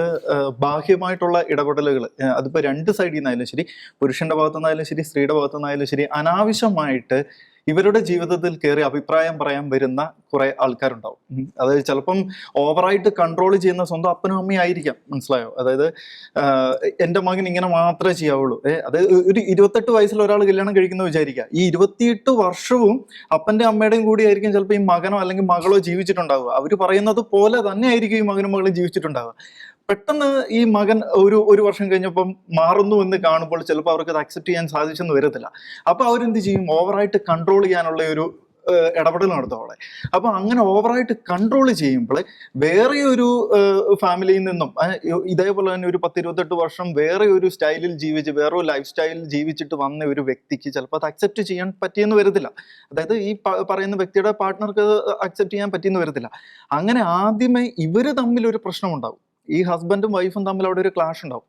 ബാഹ്യമായിട്ടുള്ള ഇടപെടലുകൾ അതിപ്പോൾ രണ്ട് സൈഡിൽ നിന്നായാലും ശരി പുരുഷന്റെ ഭാഗത്തു നിന്നായാലും ശരി സ്ത്രീയുടെ ഭാഗത്തു നിന്നായാലും ശരി അനാവശ്യമായിട്ട് ഇവരുടെ ജീവിതത്തിൽ കയറി അഭിപ്രായം പറയാൻ വരുന്ന കുറെ ആൾക്കാരുണ്ടാവും. അതായത് ചിലപ്പം ഓവറായിട്ട് കൺട്രോൾ ചെയ്യുന്ന സ്വന്തം അപ്പനും അമ്മയും ആയിരിക്കാം. മനസ്സിലായോ? അതായത് എന്റെ മകൻ ഇങ്ങനെ മാത്രമേ ചെയ്യാവുള്ളൂ. അതായത് ഒരു ഇരുപത്തെട്ട് വയസ്സിൽ ഒരാൾ കല്യാണം കഴിക്കുന്ന വിചാരിക്കുക. ഈ ഇരുപത്തിയെട്ട് വർഷവും അപ്പന്റെ അമ്മയുടെയും കൂടി ആയിരിക്കും ചിലപ്പോൾ ഈ മകനോ അല്ലെങ്കിൽ മകളോ ജീവിച്ചിട്ടുണ്ടാവുക. അവർ പറയുന്നത് പോലെ തന്നെ ആയിരിക്കും ഈ മകനും മകളും ജീവിച്ചിട്ടുണ്ടാവുക. പെട്ടെന്ന് ഈ മകൻ ഒരു ഒരു വർഷം കഴിഞ്ഞപ്പം മാറുന്നു എന്ന് കാണുമ്പോൾ ചിലപ്പോൾ അവർക്ക് അത് അക്സെപ്റ്റ് ചെയ്യാൻ സാധിച്ചെന്ന് വരത്തില്ല. അപ്പൊ അവരെന്ത് ചെയ്യും? ഓവറായിട്ട് കൺട്രോൾ ചെയ്യാനുള്ള ഒരു ഇടപെടൽ നടത്തും അവളെ. അപ്പൊ അങ്ങനെ ഓവറായിട്ട് കൺട്രോൾ ചെയ്യുമ്പോൾ വേറെ ഒരു ഫാമിലിയിൽ നിന്നും ഇതേപോലെ തന്നെ ഒരു പത്തിരുപത്തെട്ട് വർഷം വേറെ ഒരു സ്റ്റൈലിൽ ജീവിച്ച് വേറെ ഒരു ലൈഫ് സ്റ്റൈലിൽ ജീവിച്ചിട്ട് വന്ന ഒരു വ്യക്തിക്ക് ചിലപ്പോൾ അത് അക്സെപ്റ്റ് ചെയ്യാൻ പറ്റിയെന്ന് വരത്തില്ല. അതായത് ഈ പറയുന്ന വ്യക്തിയുടെ പാർട്ട്ണർക്ക് അക്സെപ്റ്റ് ചെയ്യാൻ പറ്റിയെന്ന് വരത്തില്ല. അങ്ങനെ ആദ്യമേ ഇവർ തമ്മിൽ ഒരു പ്രശ്നം ഉണ്ടാവും ഈ ഹസ്ബൻഡും വൈഫും തമ്മിൽ അവിടെ ഒരു ക്ലാഷ് ഉണ്ടാവും.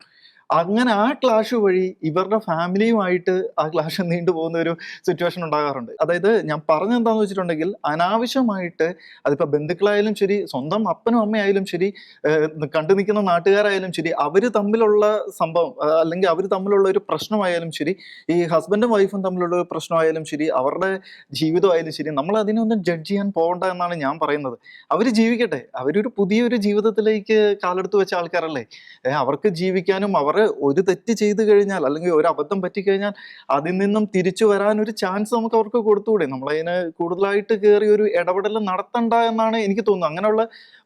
അങ്ങനെ ആ ക്ലാഷ് വഴി ഇവരുടെ ഫാമിലിയുമായിട്ട് ആ ക്ലാഷ് നീണ്ടു പോകുന്ന ഒരു സിറ്റുവേഷൻ ഉണ്ടാകാറുണ്ട്. അതായത് ഞാൻ പറഞ്ഞെന്താന്ന് വെച്ചിട്ടുണ്ടെങ്കിൽ അനാവശ്യമായിട്ട് അതിപ്പോ ബന്ധുക്കളായാലും ശരി സ്വന്തം അപ്പനും അമ്മയായാലും ശരി കണ്ടു നിൽക്കുന്ന നാട്ടുകാരായാലും ശരി അവർ തമ്മിലുള്ള സംഭവം അല്ലെങ്കിൽ അവർ തമ്മിലുള്ള ഒരു പ്രശ്നമായാലും ശരി ഈ ഹസ്ബൻഡും വൈഫും തമ്മിലുള്ള ഒരു പ്രശ്നമായാലും ശരി അവരുടെ ജീവിതമായാലും ശരി നമ്മൾ അതിനൊന്നും ജഡ്ജ് ചെയ്യാൻ പോകണ്ട എന്നാണ് ഞാൻ പറയുന്നത്. അവർ ജീവിക്കട്ടെ. അവരൊരു പുതിയൊരു ജീവിതത്തിലേക്ക് കാലെടുത്ത് വെച്ച ആൾക്കാരല്ലേ. അവർക്ക് ജീവിക്കാനും ഒരു തെറ്റ് ചെയ്തു കഴിഞ്ഞാൽ അല്ലെങ്കിൽ ഒരു അബദ്ധം പറ്റിക്കഴിഞ്ഞാൽ അതിൽ നിന്നും തിരിച്ചു വരാൻ ഒരു ചാൻസ് നമുക്ക് അവർക്ക് കൊടുത്തുകൂടെ? നമ്മളതിന് കൂടുതലായിട്ട് കയറി ഒരു ഇടപെടൽ നടത്തണ്ട എന്നാണ് എനിക്ക് തോന്നുന്നത്. അങ്ങനെയുള്ള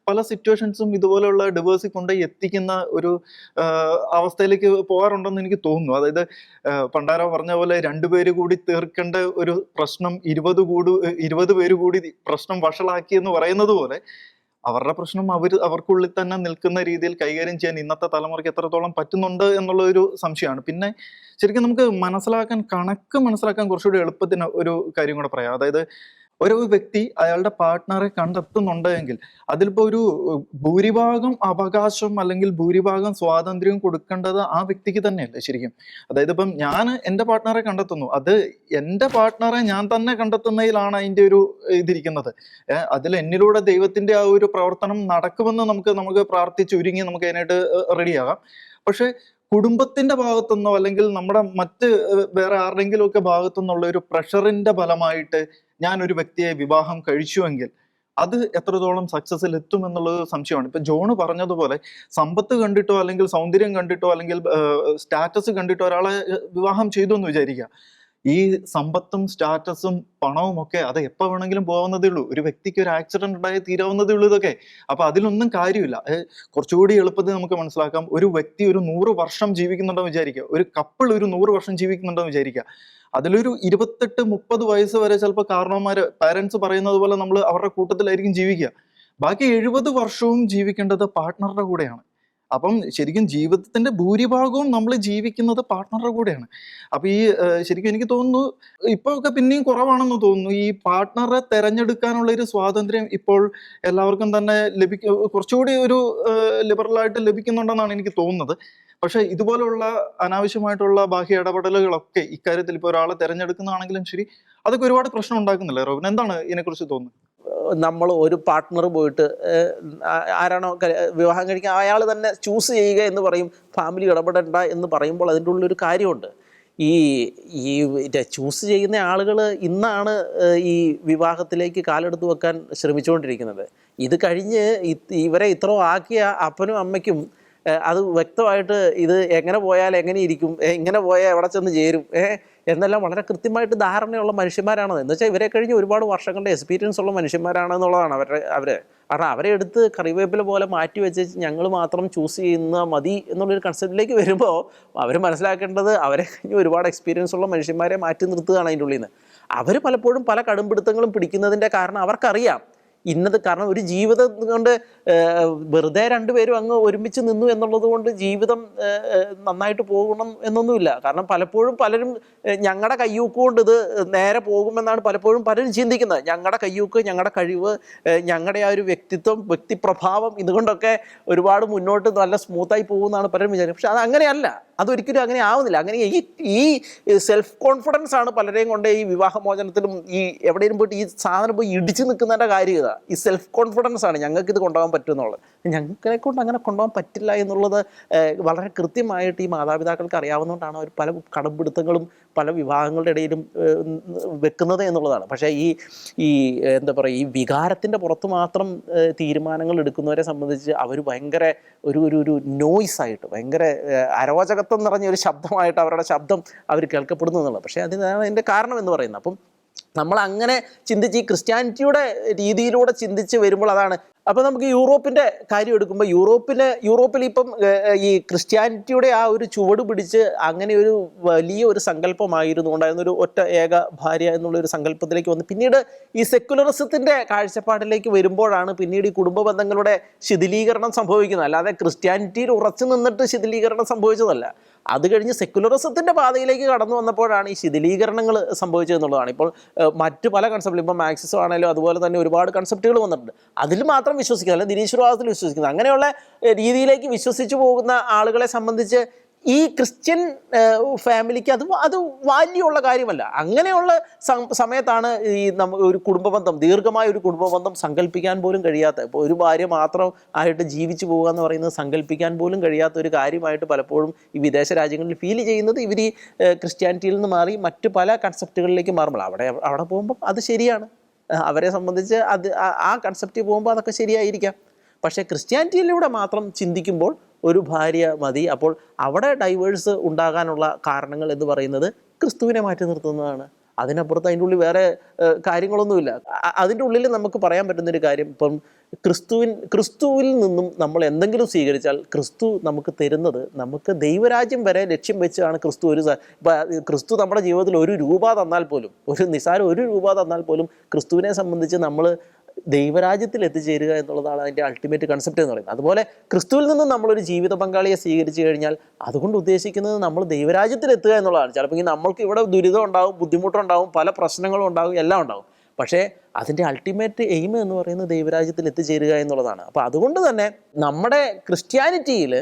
പല സിറ്റുവേഷൻസും ഇതുപോലെയുള്ള ഡിവേഴ്സിൽ കൊണ്ട് എത്തിക്കുന്ന ഒരു അവസ്ഥയിലേക്ക് പോകാറുണ്ടെന്ന് എനിക്ക് തോന്നുന്നു. അതായത് പണ്ടാരോ പറഞ്ഞ പോലെ രണ്ടുപേര് കൂടി തീർക്കേണ്ട ഒരു പ്രശ്നം ഇരുപത് കൂടി ഇരുപത് പേര് കൂടി പ്രശ്നം വഷളാക്കി എന്ന് പറയുന്നത് പോലെ അവരുടെ പ്രശ്നം അവർ അവർക്കുള്ളിൽ തന്നെ നിൽക്കുന്ന രീതിയിൽ കൈകാര്യം ചെയ്യാൻ ഇന്നത്തെ തലമുറയ്ക്ക് എത്രത്തോളം പറ്റുന്നുണ്ട് എന്നുള്ള ഒരു സംശയമാണ്. പിന്നെ ശരിക്കും നമുക്ക് മനസ്സിലാക്കാൻ കണക്ക് മനസ്സിലാക്കാൻ കുറച്ചുകൂടി എളുപ്പത്തിന് ഒരു കാര്യം കൂടെ പറയാം. അതായത് ഒരു വ്യക്തി അയാളുടെ പാർട്ട്ണറെ കണ്ടെത്തുന്നുണ്ട് എങ്കിൽ അതിലിപ്പോ ഒരു ഭൂരിഭാഗം അവകാശം അല്ലെങ്കിൽ ഭൂരിഭാഗം സ്വാതന്ത്ര്യം കൊടുക്കേണ്ടത് ആ വ്യക്തിക്ക് തന്നെയല്ലേ ശരിക്കും? അതായത് ഇപ്പം ഞാൻ എന്റെ പാർട്ട്ണറെ കണ്ടെത്തുന്നു. അത് എന്റെ പാർട്ട്ണറെ ഞാൻ തന്നെ കണ്ടെത്തുന്നതിലാണ് അതിന്റെ ഒരു ഇതിരിക്കുന്നത്. അതിൽ എന്നിലൂടെ ദൈവത്തിന്റെ ആ ഒരു പ്രവർത്തനം നടക്കുമെന്ന് നമുക്ക് നമുക്ക് പ്രാർത്ഥിച്ച് ഒരുങ്ങി നമുക്ക് അതിനായിട്ട് റെഡിയാകാം. പക്ഷെ കുടുംബത്തിന്റെ ഭാഗത്തുനിന്നോ അല്ലെങ്കിൽ നമ്മുടെ മറ്റ് വേറെ ആരുടെങ്കിലും ഒക്കെ ഭാഗത്തുനിന്നുള്ള ഒരു പ്രഷറിന്റെ ഫലമായിട്ട് ഞാൻ ഒരു വ്യക്തിയെ വിവാഹം കഴിച്ചുവെങ്കിൽ അത് എത്രത്തോളം സക്സസിൽ എത്തും എന്നുള്ളത് സംശയമാണ്. ഇപ്പൊ ജോണ് പറഞ്ഞതുപോലെ സമ്പത്ത് കണ്ടിട്ടോ അല്ലെങ്കിൽ സൗന്ദര്യം കണ്ടിട്ടോ അല്ലെങ്കിൽ സ്റ്റാറ്റസ് കണ്ടിട്ടോ ഒരാളെ വിവാഹം ചെയ്തു എന്ന് വിചാരിക്കുക. ഈ സമ്പത്തും സ്റ്റാറ്റസും പണവും ഒക്കെ അത് എപ്പോൾ വേണമെങ്കിലും പോകുന്നതേ ഉള്ളൂ. ഒരു വ്യക്തിക്ക് ഒരു ആക്സിഡന്റ് ഉണ്ടായി തീരാവുന്നതേ ഉള്ളൂ ഇതൊക്കെ. അപ്പൊ അതിലൊന്നും കാര്യമില്ല. കുറച്ചുകൂടി എളുപ്പത്തിൽ നമുക്ക് മനസ്സിലാക്കാം. ഒരു വ്യക്തി ഒരു നൂറ് വർഷം ജീവിക്കുന്നുണ്ടെന്ന് വിചാരിക്കുക. ഒരു കപ്പിൾ ഒരു നൂറ് വർഷം ജീവിക്കുന്നുണ്ടെന്ന് വിചാരിക്കുക. അതിലൊരു ഇരുപത്തെട്ട് മുപ്പത് വയസ്സ് വരെ ചിലപ്പോൾ കാരണവന്മാര് പാരന്റ്സ് പറയുന്നത് പോലെ നമ്മൾ അവരുടെ കൂട്ടത്തിലായിരിക്കും ജീവിക്കുക. ബാക്കി എഴുപത് വർഷവും ജീവിക്കേണ്ടത് പാർട്ട്ണറുടെ കൂടെയാണ്. അപ്പം ശരിക്കും ജീവിതത്തിന്റെ ഭൂരിഭാഗവും നമ്മൾ ജീവിക്കുന്നത് പാർട്ട്ണറുടെ കൂടെയാണ്. അപ്പൊ ഈ ശരിക്കും എനിക്ക് തോന്നുന്നു ഇപ്പൊ ഒക്കെ പിന്നെയും കുറവാണെന്ന് തോന്നുന്നു. ഈ പാർട്ട്ണറെ തെരഞ്ഞെടുക്കാനുള്ള ഒരു സ്വാതന്ത്ര്യം ഇപ്പോൾ എല്ലാവർക്കും തന്നെ ലഭിക്കും കുറച്ചുകൂടി ഒരു ലിബറൽ ആയിട്ട് ലഭിക്കുന്നുണ്ടെന്നാണ് എനിക്ക് തോന്നുന്നത്. പക്ഷെ ഇതുപോലുള്ള അനാവശ്യമായിട്ടുള്ള ബാഹ്യ ഇടപെടലുകളൊക്കെ ഇക്കാര്യത്തിൽ ഇപ്പോൾ ഒരാളെ തെരഞ്ഞെടുക്കുന്നതാണെങ്കിലും ശരി അതൊക്കെ ഒരുപാട് പ്രശ്നം ഉണ്ടാക്കുന്നില്ലേ റോബിൻ? എന്താണ് ഇതിനെക്കുറിച്ച് തോന്നുന്നത്? നമ്മൾ ഒരു പാർട്ട്ണർ പോയിട്ട് ആരാണോ വിവാഹം കഴിക്കുക അയാൾ തന്നെ ചൂസ് ചെയ്യുക എന്ന് പറയും ഫാമിലി ഇടപെടണ്ട എന്ന് പറയുമ്പോൾ അതിന്റെ ഉള്ളൊരു കാര്യമുണ്ട്. ഈ ഈ ചൂസ് ചെയ്യുന്ന ആളുകൾ ഇന്നാണ് ഈ വിവാഹത്തിലേക്ക് കാലെടുത്ത് വെക്കാൻ ശ്രമിച്ചുകൊണ്ടിരിക്കുന്നത്. ഇത് കഴിഞ്ഞ് ഇവരെ ഇത്ര ആക്കിയ അപ്പനും അമ്മയ്ക്കും അത് വ്യക്തമായിട്ട് ഇത് എങ്ങനെ പോയാൽ എങ്ങനെ ഇരിക്കും എങ്ങനെ പോയാൽ എവിടെ ചെന്ന് ചേരും ഏഹ്, എന്നെല്ലാം വളരെ കൃത്യമായിട്ട് ധാരണയുള്ള മനുഷ്യന്മാരാണത്. എന്ന് വെച്ചാൽ ഇവരെ കഴിഞ്ഞ് ഒരുപാട് വർഷങ്ങളുടെ എക്സ്പീരിയൻസ് ഉള്ള മനുഷ്യന്മാരാണ് എന്നുള്ളതാണ് അവരുടെ അവർ കാരണം അവരെ എടുത്ത് കറിവേപ്പില പോലെ മാറ്റി വെച്ച് ഞങ്ങൾ മാത്രം ചൂസ് ചെയ്യുന്ന മതി എന്നുള്ളൊരു കൺസെപ്റ്റിലേക്ക് വരുമ്പോൾ അവർ മനസ്സിലാക്കേണ്ടത് അവരെ കഴിഞ്ഞ് ഒരുപാട് എക്സ്പീരിയൻസ് ഉള്ള മനുഷ്യന്മാരെ മാറ്റി നിർത്തുകയാണ് അതിന്റെ ഉള്ളിൽ നിന്ന് അവർ പലപ്പോഴും പല കടുംപിടുത്തങ്ങളും പിടിക്കുന്നതിന്റെ കാരണം അവർക്കറിയാം. ഇന്നത് കാരണം ഒരു ജീവിതം കൊണ്ട് വെറുതെ രണ്ടുപേരും അങ്ങ് ഒരുമിച്ച് നിന്നു എന്നുള്ളത് കൊണ്ട് ജീവിതം നന്നായിട്ട് പോകണം എന്നൊന്നുമില്ല. കാരണം പലപ്പോഴും പലരും ഞങ്ങളുടെ കയ്യൂക്ക് കൊണ്ട് ഇത് നേരെ പോകുമെന്നാണ് പലപ്പോഴും പലരും ചിന്തിക്കുന്നത്. ഞങ്ങളുടെ കയ്യൂക്ക് ഞങ്ങളുടെ കഴിവ് ഞങ്ങളുടെ ആ ഒരു വ്യക്തിത്വം വ്യക്തിപ്രഭാവം ഇതുകൊണ്ടൊക്കെ ഒരുപാട് മുന്നോട്ട് നല്ല സ്മൂത്തായി പോകുമെന്നാണ് പലരും വിചാരിക്കുന്നത്. പക്ഷെ അത് അങ്ങനെയല്ല. അതൊരിക്കലും അങ്ങനെ ആവുന്നില്ല. അങ്ങനെ ഈ ഈ സെൽഫ് കോൺഫിഡൻസ് ആണ് പലരെയും കൊണ്ട് ഈ വിവാഹമോചനത്തിലും ഈ എവിടെയും പോയിട്ട് ഈ സാധനം പോയി ഇടിച്ചു നിൽക്കുന്നതിന്റെ കാര്യത ഈ സെൽഫ് കോൺഫിഡൻസ് ആണ് ഞങ്ങൾക്ക് ഇത് കൊണ്ടുപോകാൻ പറ്റുമെന്നുള്ളത്. ഞങ്ങളെ കൊണ്ട് അങ്ങനെ കൊണ്ടുപോകാൻ പറ്റില്ല എന്നുള്ളത് വളരെ കൃത്യമായിട്ട് ഈ മാതാപിതാക്കൾക്ക് അറിയാവുന്നതുകൊണ്ടാണ് അവർ പല കടമ്പിടുത്തങ്ങളും പല വിവാഹങ്ങളുടെ ഇടയിലും വെക്കുന്നത് എന്നുള്ളതാണ്. പക്ഷേ ഈ ഈ എന്താ പറയുക ഈ വികാരത്തിന്റെ പുറത്ത് മാത്രം തീരുമാനങ്ങൾ എടുക്കുന്നവരെ സംബന്ധിച്ച് അവർ ഭയങ്കര ഒരു ഒരു ഒരു നോയ്സ് ആയിട്ട് ഭയങ്കര അരോചകത്വം നിറഞ്ഞ ഒരു ശബ്ദമായിട്ട് അവരുടെ ശബ്ദം അവർ കേൾക്കപ്പെടുന്നു എന്നുള്ളത്. പക്ഷേ അതിനാണ് അതിന്റെ കാരണം എന്ന് പറയുന്നത്. അപ്പം നമ്മൾ അങ്ങനെ ചിന്തിച്ച് ഈ ക്രിസ്ത്യാനിറ്റിയുടെ രീതിയിലൂടെ ചിന്തിച്ച് വരുമ്പോൾ അതാണ് അപ്പോൾ നമുക്ക് യൂറോപ്പിന്റെ കാര്യം എടുക്കുമ്പോൾ യൂറോപ്പിന് യൂറോപ്പിൽ ഇപ്പം ഈ ക്രിസ്ത്യാനിറ്റിയുടെ ആ ഒരു ചുവട് പിടിച്ച് അങ്ങനെ ഒരു വലിയ ഒരു സങ്കല്പമായിരുന്നു ഉണ്ടായിരുന്ന ഒരു ഒറ്റ ഏക ഭാര്യ എന്നുള്ള ഒരു സങ്കല്പത്തിലേക്ക് വന്നു. പിന്നീട് ഈ സെക്കുലറിസത്തിന്റെ കാഴ്ചപ്പാടിലേക്ക് വരുമ്പോഴാണ് പിന്നീട് ഈ കുടുംബ ബന്ധങ്ങളുടെ ശിഥിലീകരണം സംഭവിക്കുന്നത്. അല്ലാതെ ക്രിസ്ത്യാനിറ്റിയിൽ ഉറച്ചു നിന്നിട്ട് ശിഥിലീകരണം സംഭവിച്ചതല്ല. അത് കഴിഞ്ഞ് സെക്കുലറിസത്തിന്റെ പാതയിലേക്ക് കടന്നു വന്നപ്പോഴാണ് ഈ ശിഥിലീകരണങ്ങൾ സംഭവിച്ചതെന്നുള്ളതാണ്. ഇപ്പോൾ മറ്റ് പല കൺസെപ്റ്റും ഇപ്പോൾ മാക്സിസം ആണെങ്കിലും അതുപോലെ തന്നെ ഒരുപാട് കൺസെപ്റ്റുകൾ വന്നിട്ടുണ്ട്. അതിൽ മാത്രം വിശ്വസിക്കുന്നത് അല്ലെങ്കിൽ നിരീശ്വരവാദത്തിൽ വിശ്വസിക്കുന്നത്. അങ്ങനെയുള്ള രീതിയിലേക്ക് വിശ്വസിച്ചു പോകുന്ന ആളുകളെ സംബന്ധിച്ച് ഈ ക്രിസ്ത്യൻ ഫാമിലിക്ക് അത് അത് വാല്യുള്ള കാര്യമല്ല. അങ്ങനെയുള്ള സമയത്താണ് ഈ നമ്മ ഒരു കുടുംബബന്ധം ദീർഘമായ ഒരു കുടുംബബന്ധം സങ്കല്പിക്കാൻ പോലും കഴിയാത്ത ഇപ്പോൾ ഒരു ഭാര്യ മാത്രം ആയിട്ട് ജീവിച്ചു പോകുക എന്ന് പറയുന്നത് സങ്കല്പിക്കാൻ പോലും കഴിയാത്ത ഒരു കാര്യമായിട്ട് പലപ്പോഴും ഈ വിദേശ രാജ്യങ്ങളിൽ ഫീൽ ചെയ്യുന്നത് ഇവർ ഈ ക്രിസ്ത്യാനിറ്റിയിൽ നിന്ന് മാറി മറ്റു പല കൺസെപ്റ്റുകളിലേക്ക് മാറുമ്പോൾ. അവിടെ അവിടെ പോകുമ്പോൾ അത് ശരിയാണ്. അവരെ സംബന്ധിച്ച് അത് ആ- കൺസെപ്റ്റ് പോകുമ്പോൾ അതൊക്കെ ശരിയായിരിക്കാം. പക്ഷേ ക്രിസ്ത്യാനിറ്റിയിലൂടെ മാത്രം ചിന്തിക്കുമ്പോൾ ഒരു ഭാര്യ മതി. അപ്പോൾ അവിടെ ഡൈവേഴ്സ് ഉണ്ടാകാനുള്ള കാരണങ്ങൾ എന്ന് പറയുന്നത് ക്രിസ്തുവിനെ മാറ്റി നിർത്തുന്നതാണ്. അതിനപ്പുറത്ത് അതിന്റെ ഉള്ളിൽ വേറെ കാര്യങ്ങളൊന്നുമില്ല. അതിന്റെ ഉള്ളിൽ നമുക്ക് പറയാൻ പറ്റുന്നൊരു കാര്യം ഇപ്പം ക്രിസ്തുവിൻ ക്രിസ്തുവിൽ നിന്നും നമ്മൾ എന്തെങ്കിലും സ്വീകരിച്ചാൽ ക്രിസ്തു നമുക്ക് തരുന്നത് നമുക്ക് ദൈവരാജ്യം വരെ ലക്ഷ്യം വെച്ചാണ് ക്രിസ്തു ഒരു ക്രിസ്തു നമ്മുടെ ജീവിതത്തിൽ ഒരു രൂപ തന്നാൽ പോലും ഒരു നിസാരം ഒരു രൂപ തന്നാൽ പോലും ക്രിസ്തുവിനെ സംബന്ധിച്ച് നമ്മൾ ദൈവരാജ്യത്തിൽ എത്തിച്ചേരുക എന്നുള്ളതാണ് അതിന്റെ അൾട്ടിമേറ്റ് കൺസെപ്റ്റ് എന്ന് പറയുന്നത്. അതുപോലെ ക്രിസ്തുവിൽ നിന്നും നമ്മളൊരു ജീവിത പങ്കാളിയെ സ്വീകരിച്ചു കഴിഞ്ഞാൽ അതുകൊണ്ട് ഉദ്ദേശിക്കുന്നത് നമ്മൾ ദൈവരാജ്യത്തിൽ എത്തുക എന്നുള്ളതാണ്. ചിലപ്പോൾ നമ്മൾക്ക് ഇവിടെ ദുരിതം ഉണ്ടാവും ബുദ്ധിമുട്ടുണ്ടാവും പല പ്രശ്നങ്ങളും ഉണ്ടാവും എല്ലാം ഉണ്ടാവും. പക്ഷേ അതിന്റെ അൾട്ടിമേറ്റ് എയിം എന്ന് പറയുന്നത് ദൈവരാജ്യത്തിൽ എത്തിച്ചേരുക എന്നുള്ളതാണ്. അപ്പോൾ അതുകൊണ്ട് തന്നെ നമ്മുടെ ക്രിസ്ത്യാനിറ്റിയിൽ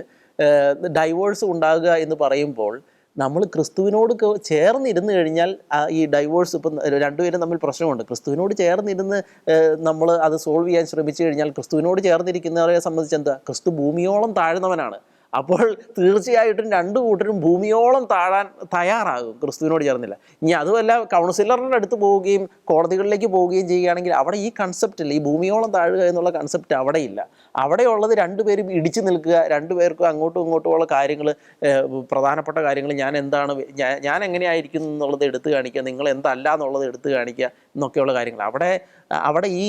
ഡൈവേഴ്സ് ഉണ്ടാകുക എന്ന് പറയുമ്പോൾ നമ്മൾ ക്രിസ്തുവിനോട് ചേർന്നിരുന്ന് കഴിഞ്ഞാൽ ഈ ഡൈവോഴ്സ് ഇപ്പം രണ്ടുപേരും തമ്മിൽ പ്രശ്നമുണ്ട്. ക്രിസ്തുവിനോട് ചേർന്നിരുന്ന് നമ്മൾ അത് സോൾവ് ചെയ്യാൻ ശ്രമിച്ചു കഴിഞ്ഞാൽ ക്രിസ്തുവിനോട് ചേർന്നിരിക്കുന്നവരെ സംബന്ധിച്ച് എന്താ? ക്രിസ്തു ഭൂമിയോളം താഴ്ന്നവനാണ്. അപ്പോൾ തീർച്ചയായിട്ടും രണ്ടു കൂട്ടരും ഭൂമിയോളം താഴാൻ തയ്യാറാകും. ക്രിസ്തുവിനോട് ചേർന്നില്ല. ഇനി അതുമല്ല കൗൺസിലറിന്റെ അടുത്ത് പോവുകയും കോടതികളിലേക്ക് പോവുകയും ചെയ്യുകയാണെങ്കിൽ അവിടെ ഈ കൺസെപ്റ്റ് ഇല്ല. ഈ ഭൂമിയോളം താഴുക എന്നുള്ള കൺസെപ്റ്റ് അവിടെ ഇല്ല. അവിടെയുള്ളത് രണ്ടുപേരും ഇടിച്ചു നിൽക്കുക രണ്ടുപേർക്കും അങ്ങോട്ടും ഇങ്ങോട്ടുമുള്ള കാര്യങ്ങൾ പ്രധാനപ്പെട്ട കാര്യങ്ങൾ ഞാൻ എന്താണ് ഞാൻ എങ്ങനെയായിരിക്കുന്നു എന്നുള്ളത് എടുത്തു കാണിക്കുക നിങ്ങൾ എന്തല്ല എന്നുള്ളത് എടുത്തു കാണിക്കുക എന്നൊക്കെയുള്ള കാര്യങ്ങൾ. അവിടെ അവിടെ ഈ